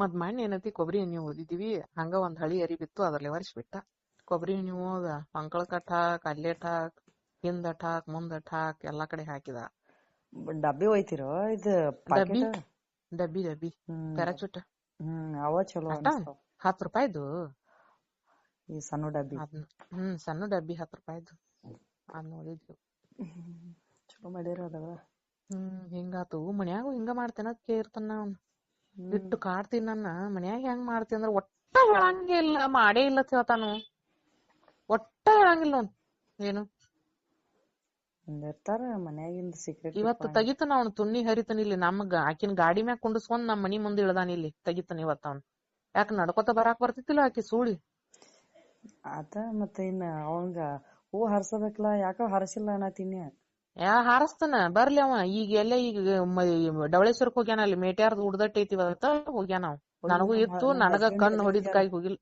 ಮತ್ ಮೊನ್ನೆ ಏನೈತಿ ಕೊಬ್ಬರಿ ಎಣ್ಣೆ ಓದಿದೀವಿ ಹಂಗ ಒಂದ್ ಹಳಿ ಅರಿ ಬಿತ್ತು ಅದ್ರಲ್ಲಿ ಒರೆಸ್ಬಿಟ್ಟ. ಕೊಬ್ಬರಿ ಎಣ್ಣೆ ಹೋದ ಅಂಕಳಕಟ್ ಹಾಕ್ ಅಲ್ಲೇಟ್ ಹಾಕ್ ಹಿಂದಟ್ ಹಾಕ್ ಮುಂದಟ್ ಹಾಕ್ ಎಲ್ಲಾ ಕಡೆ ಹಾಕಿದ. ಡಬ್ಬಿ ಒಯ್ತಿರೋ ಇದು ಡಬ್ಬಿ ಡಬ್ಬಿ ಡಬ್ಬಿ. ಪ್ಯಾರಾಚೂಟ್ ಹ್ಮ್ ಅವ ಚಲೋ ಅನಿಸ್ತಾವ. ಹತ್ತ್ ರೂಪಾಯ್ದು ಈ ಸಣ್ಣ ಡಬ್ಬಿ. ಅದ್ನ ಹ್ಮ್ ಸಣ್ಣ ಡಬ್ಬಿ ಹತ್ತ್ ರೂಪಾಯಿದು ಅದ್ ನೋಡಿದ್ವಿ. ಚಲೋ ಮಾಡ್ಯಾರ ಅದಾವ. ಹ್ಮ್ ಹಿಂಗಾತು. ಮನ್ಯಾಗು ಹಿಂಗ ಮಾಡ್ತೇನ ಕೇರ್ತಾನ ಅವ್ನು ಇಟ್ಟು ಕಾಡ್ತೀನಿ ನನ್ನ. ಮನ್ಯಾಗ ಹೆಂಗ್ ಮಾಡ್ತೀನಿ ಅಂದ್ರ ಒಟ್ಟ ಹೇಳಂಗಿಲ್ಲ ಮಾಡೇ ಇಲ್ಲ ಹೇಳ್ತಾನು ಒಟ್ಟ ಹೇಳಂಗಿಲ್ಲ ಅವ್ನ್. ಏನು? ಇರ್ತಾರ ಮನ್ಯಾಗಿಂದ ಸೀಕ್ರೆಟ್ ಇವತ್ತು ತೆಗಿತಾನ ಅವ್ನು ತುಣ್ಣಿ ಹರಿತಾನ ಇಲ್ಲಿ ನಮ್ಗ ಆಕಿನ ಗಾಡಿ ಮ್ಯಾಗ ಕುಂಡಸ್ಕೊಂಡ್ ನಮ್ಮ ಮನಿ ಮುಂದೆ ಇಳ್ದಾನ ಇಲ್ಲಿ ತೆಗಿತಾನ ಇವತ್ತ ಅವ್ನ್. ಯಾಕ ನಡ್ಕೊತ ಬರಾಕ್ ಬರ್ತಿತ್ತಿಲ್ಲ ಆಕಿ ಸೂಳಿ? ಆತ ಮತ್ತ ಇನ್ನ ಅವಂಗ ಹೂ ಹರ್ಸಬೇಕಲ್ಲ ಯಾಕ ಹಾರಸಿಲ್ಲ ಅನ್ನತೀನಿ ಯಾ ಹಾರಸ್ತಾನ ಬರ್ಲಿ ಅವ ಈಗ ಎಲ್ಲೇ ಈಗ ಡವಳೇಶ್ವರಕ್ ಹೋಗ್ಯಾನ ಅಲ್ಲಿ ಮೇಟ್ಯಾರ್ದ ಉಡ್ದಟ್ಟ ಐತಿ ಇವತ್ತ ಹೋಗ್ಯಾನ ಅವ. ನನಗೂ ಇತ್ತು ನನಗ ಕಣ್ಣು ಹೊಡಿದ ಕಾಯಿ ಹೋಗಿಲ್ಲ.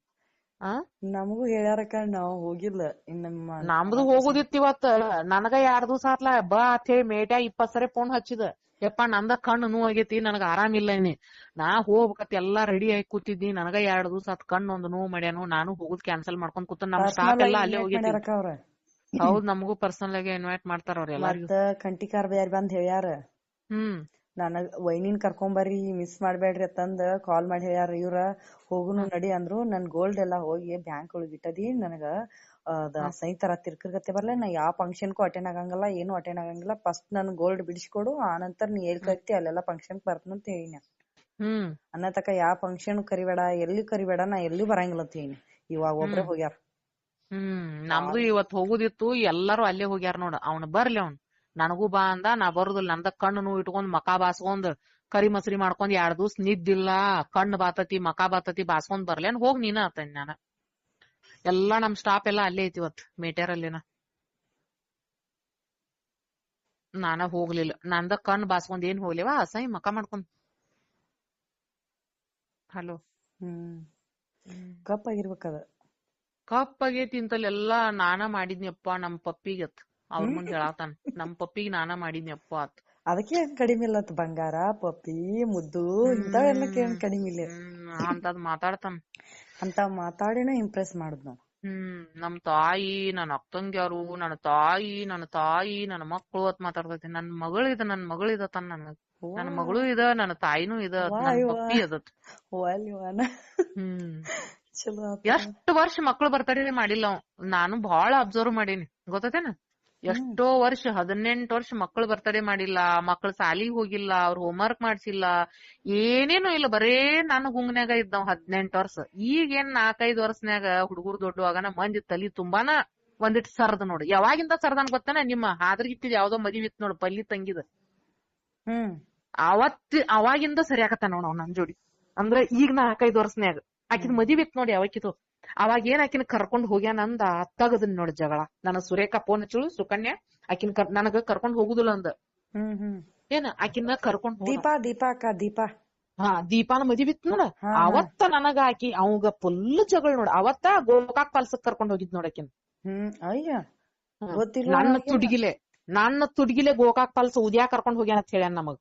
ಆ? ನಮಗೂ ಹೇಳ್ಯಾರಕ್ಕ ನಾವ್ ಹೋಗಿಲ್ಲ. ಇನ್ನ ನಮ್ಮ ನಮ್ದು ಹೋಗುದಿತ್ತು ಇವತ್ತ. ನನಗ ಎರಡ್ ದಿವಸ ಆತ್ಲ ಬಾ ಅಂತ ಹೇಳಿ ಮೇಟ್ಯಾ ಇಪ್ಪತ್ ಸರಿ ಫೋನ್ ಹಚ್ಚಿದ. ಯಪ್ಪಾ ನಂದ ಕಣ್ಣು ನೋವು ಆಗೇತಿ ನನಗ ಆರಾಮಿಲ್ಲ ಇನ್ನಿ. ನಾ ಹೋಗ್ಬೇಕತ್ ಎಲ್ಲಾ ರೆಡಿ ಆಗಿ ಕೂತಿದ್ನಿ. ನನಗ ಎರಡ್ ದಿವಸ ಆತ್ ಕಣ್ಣು ಒಂದ್ ನೋವು ಮಾಡ್ಯಾನು ನಾನು ಹೋಗುದ್ ಕ್ಯಾನ್ಸಲ್ ಮಾಡ್ಕೊಂಡ್ ಕೂತ ನಮ್ ಸ್ಟಾಫ್ ಎಲ್ಲಾ ಅಲ್ಲೇ ಅವ್ರ? ಹೌದ್ ನಮಗೂ ಪರ್ಸನಲ್ ಆಗಿ ಇನ್ವೈಟ್ ಮಾಡ್ತಾರ ಅವ್ರ ಎಲ್ಲಾರಿಗೂ. ಕಂಟಿಕಾರ್ ಬ್ಯಾರ್ ಬಂದ್ ಹೇಳ್ಯಾರ? ಹ್ಮ್. ನನಗ್ ವೈನಿನ್ ಕರ್ಕೊಂಬರ್ರಿ ಮಿಸ್ ಮಾಡ್ಬೇಡ್ರಿ ಅಂತಂದ ಕಾಲ್ ಮಾಡಿ ಹೇಳ್ಯಾರ ಇವ್ರ. ಹೋಗುನು ನಡಿ ಅಂದ್ರು ನನ್ ಗೋಲ್ಡ್ ಎಲ್ಲಾ ಹೋಗಿ ಬ್ಯಾಂಕ್ ಒಳಗ್ ಇಟ್ಟದಿ ನನಗ ಅದ ಸೈ ತರ ತಿರ್ಕರ್ಗತ್ತೆ ಬರ್ಲ ನಾ ಯಾವ ಫಂಕ್ಷನ್ಗೂ ಅಟೆಂಡ್ ಆಗಂಗಿಲ್ಲ ಏನು ಅಟೆಂಡ್ ಆಗಂಗಿಲ್ಲ ಫಸ್ಟ್ ನನ್ ಗೋಲ್ಡ್ ಬಿಡಿಸ್ಕೊಡು ಆನಂತರ ನೀ ಎಲ್ ಕರಿತಿ ಅಲ್ಲೆಲ್ಲ ಫಂಕ್ಷನ್ ಬರ್ತನಂತ ಅಂತ ಹೇಳಿನ. ಅನ್ನತಕ ಯಾವ ಫಂಕ್ಷನ್ ಕರಿಬೇಡ ಎಲ್ಲಿ ಕರಿಬೇಡ ನಾ ಎಲ್ಲಿ ಬರಂಗಿಲ್ಲ ಅಂತ ಹೇಳಿನಿ. ಇವಾಗ ಒಬ್ರೇ ಹೋಗ್ಯಾರ. ಹ್ಮ್. ನಮ್ದು ಇವತ್ ಹೋಗುದಿತ್ತು ಎಲ್ಲಾರು ಅಲ್ಲೇ ಹೋಗ್ಯಾರ ನೋಡ ಅವ್ನ ಬರ್ಲಿ ಅವ್ನ್. ನನಗೂ ಬಾ ಅಂದ ನಾ ಬರುದಿಲ್ಲ. ನಂದ ಕಣ್ಣು ನೋವು ಇಟ್ಕೊಂಡ್ ಮಕ ಬಾಸ್ಕೊಂಡ್ ಕರಿ ಮಸರಿ ಮಾಡ್ಕೊಂಡ್ ಎರಡ್ ದಿವ್ಸ ನಿದ್ದಿಲ್ಲ. ಕಣ್ಣು ಬಾತತಿ ಮಕ ಬಾತತಿ ಬಾಸ್ಕೊಂಡ್ ಬರ್ಲೇನ್ ಹೋಗ್ ನೀನ ಅತ್ತೇನ್ ನಾನ. ಎಲ್ಲಾ ನಮ್ ಸ್ಟಾಪ್ ಎಲ್ಲಾ ಅಲ್ಲೇ ಐತಿ ಇವತ್ ಮೇಟ್ಯಾರಲ್ಲೇನ. ನಾನ ಹೋಗ್ಲಿಲ್ಲ. ನಂದ ಕಣ್ಣು ಬಾಸ್ಕೊಂಡ್ ಏನ್ ಹೋಗ್ಲಿವಾ ಅಸಹ್ಯ ಮಕ ಮಾಡ್ಕೊಂಡ್. ಹಲೋ. ಹ್ಮ್. ಕಪ್ ಆಗಿರ್ಬೇಕದ ಕಪ್ಪಾಗೈತಿ ಇಂತಲ್ಲಿ ಎಲ್ಲಾ ನಾನ ಮಾಡಿದ್ನಿಯಪ್ಪ ನಮ್ ಪಪ್ಪಿಗತ್ ಅವ್ರ ಮುಂದ್ ಹೇಳತಾನ ನಮ್ ಪಪ್ಪಿಗ್ ನಾನ ಮಾಡಿದ್ನಿಯಪ್ಪ ಆತ್ ಅದಕ್ಕೆ ಕಡಿಮೆ ಇಲ್ಲ ಬಂಗಾರ ಪಪ್ಪಿ ಮುದ್ದು ಇಂಥವೆಲ್ಲ ಏನ್ ಕಡಿಮೆ ಇಲ್ಲ. ಅಂತದ್ ಮಾತಾಡ್ತಾನ. ಅಂತ ಮಾತಾಡಿನ ಇಂಪ್ರೆಸ್ ಮಾಡುದ್ ನಾನು. ಹ್ಮ್ ನಮ್ ತಾಯಿ ನನ್ ಅಕ್ಕಂಗ್ಯಾರು ನನ್ನ ತಾಯಿ ನನ್ನ ತಾಯಿ ನನ್ನ ಮಕ್ಳು ಅತ್ ಮಾತಾಡ್ತೈತಿ. ನನ್ ಮಗಳಿದ ನನ್ ಮಗಳಿದ ತನ್ ನನ್ ನನ್ ಮಗಳು ಇದ ನನ್ನ ತಾಯಿನೂ ಇದ ನನ್ ಪಪ್ಪಿ ಅದತ್ ಹ್ಮ್. ಎಷ್ಟ್ ವರ್ಷ ಮಕ್ಳು ಬರ್ತಾರೆ ಮಾಡಿಲ್ಲ ನಾನು ಬಹಳ ಅಬ್ಸರ್ವ್ ಮಾಡೀನಿ. ಗೊತ್ತೇನ ಎಷ್ಟೋ ವರ್ಷ ಹದಿನೆಂಟ್ ವರ್ಷ ಮಕ್ಳು ಬರ್ತಡೇ ಮಾಡಿಲ್ಲ ಮಕ್ಳು ಸಾಲಿಗ್ ಹೋಗಿಲ್ಲ ಅವ್ರ ಹೋಮ್ವರ್ಕ್ ಮಾಡ್ಸಿಲ್ಲ ಏನೇನು ಇಲ್ಲ ಬರೇ ನಾನು ಗುಂಗ್ನ್ಯಾಗ ಇದ್ದಾವ್ ಹದಿನೆಂಟ್ ವರ್ಷ. ಈಗೇನ್ ಏನ್ ನಾಲ್ಕೈದ್ ವರ್ಷನ್ಯಾಗ ಹುಡುಗರು ದೊಡ್ಡವಾಗನ ಮಂದಿ ತಲಿ ತುಂಬಾನ ಒಂದಿಟ್ ಸರ್ದ್ ನೋಡಿ. ಯಾವಾಗಿಂದ ಸರ್ದನ್ ಗೊತ್ತೇನ? ನಿಮ್ಮ ಹಾದ್ರಗಿತ್ತಿದ್ ಯಾವ್ದೋ ಮದ್ವಿ ಇತ್ ನೋಡ್ ಪಲ್ಲಿ ತಂಗಿದ. ಹ್ಮ್. ಅವತ್ ಅವಾಗಿಂದ ಸರಿ ಆಕತ್ತ ನೋಡ್ ಅವ್ ನನ್ ಜೋಡಿ. ಅಂದ್ರ ಈಗ ನಾಲ್ಕೈದ್ ವರ್ಷನ್ಯಾಗ. ಆಕಿದ್ ಮದ್ವಿ ಇತ್ ನೋಡಿ ಯಾವಕಿದು ಅವಾಗ ಏನ್ ಆಕಿನ ಕರ್ಕೊಂಡ್ ಹೋಗ್ಯಾನ ಅಂದ ತಗದನ್ ನೋಡ್ ಜಗಳ. ನನ್ನ ಸುರೇಖಾ ಫೋನ್ ಹಚ್ಚಳು ಸುಕನ್ಯಾ ಆಕಿನ ನನಗ ಕರ್ಕೊಂಡ್ ಹೋಗುದಿಲ್ಲ ಅಂದ. ಏನ ಆಕಿನ ಕರ್ಕೊಂಡ್ ದೀಪಾ ದೀಪಾ ಅಕ್ಕ ದೀಪಾ. ಹಾ ದೀಪಾನ ಮದಿ ಬಿತ್ ನೋಡ. ಅವತ್ತ ನನಗ ಆಕಿ ಅವಂಗ ಫುಲ್ ಜಗಳ ನೋಡ. ಅವತ್ತ ಗೋಕಾಕ್ ಪಾಲ್ಸಕ್ ಕರ್ಕೊಂಡ್ ಹೋಗಿದ್ ನೋಡ್ ಆಕಿನ. ಹ್ಮ್ ಅಯ್ಯ. ನನ್ನ ತುಡ್ಗಿಲೆ ನನ್ನ ತುಡ್ಗಿಲೆ ಗೋಕಾಕ್ ಪಾಲ್ಸ ಉದ್ಯಾ ಕರ್ಕೊಂಡ್ ಹೋಗ್ಯಾನ ಅಂತ ಹೇಳ್ಯಾನ ನಮಗ್.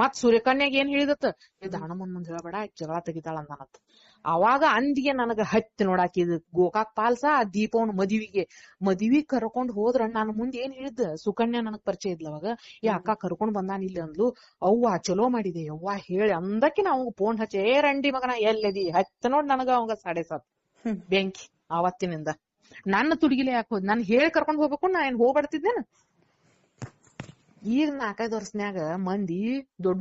ಮತ್ ಸೂರ್ಯಕನ್ಯಾಗ ಏನ್ ಹೇಳಿದತ್ತ? ದಾನಮ್ಮನ್ ಮುಂದ್ ಹೇಳಬೇಡ ಜಗಳ ತೆಗಿತಾಳ ಅಂದಾನತ್ ಅವಾಗ ಅಂದಿಗೆ ನನಗ ಹತ್ತಿ ನೋಡಾಕಿ ಇದು ಗೋಕಾಕ್ ಪಾಲ್ಸ ಆ ದೀಪವನ್ ಮದ್ವಿಗೆ ಮದ್ವಿ ಕರ್ಕೊಂಡ್ ಹೋದ್ರ ನಾನ್ ಮುಂದ್ ಏನ್ ಹೇಳಿದ್ದ? ಸುಕನ್ಯಾ ನನಗ್ ಪರಿಚಯ ಇದ್ಲ ಅವಾಗ. ಏ ಅಕ್ಕ ಕರ್ಕೊಂಡ್ ಬಂದಾನ ಇಲ್ಲಿ ಅಂದ್ಲು. ಅವ್ವ ಚಲೋ ಮಾಡಿದೆ ಯವ್ವ ಹೇಳಿ ಅಂದಕ್ಕೆ ನಾವು ಫೋನ್ ಹಚ್ಚಿ ಏ ರಂಡಿ ಮಗನ ಎಲ್ಲದಿ? ಹತ್ತ ನೋಡ್ ನನಗ ಅವಂಗ ಸಾಡೆ ಸಾತ್. ಬೆಂಕಿ ಆವತ್ತಿನಿಂದ. ನನ್ನ ತುಡುಗಿಲೆ ಯಾಕ ಹೋದ್? ನಾನ್ ಹೇಳಿ ಕರ್ಕೊಂಡ್ ಹೋಗ್ಬೇಕು ನಾ ಏನ್ ಹೋಗ್ಬಾಡ್ತಿದ್ದೇನ ಈಗ ನಾಲ್ಕೈದು ವರ್ಷನ್ಯಾಗ ಮಂದಿ ದೊಡ್ಡ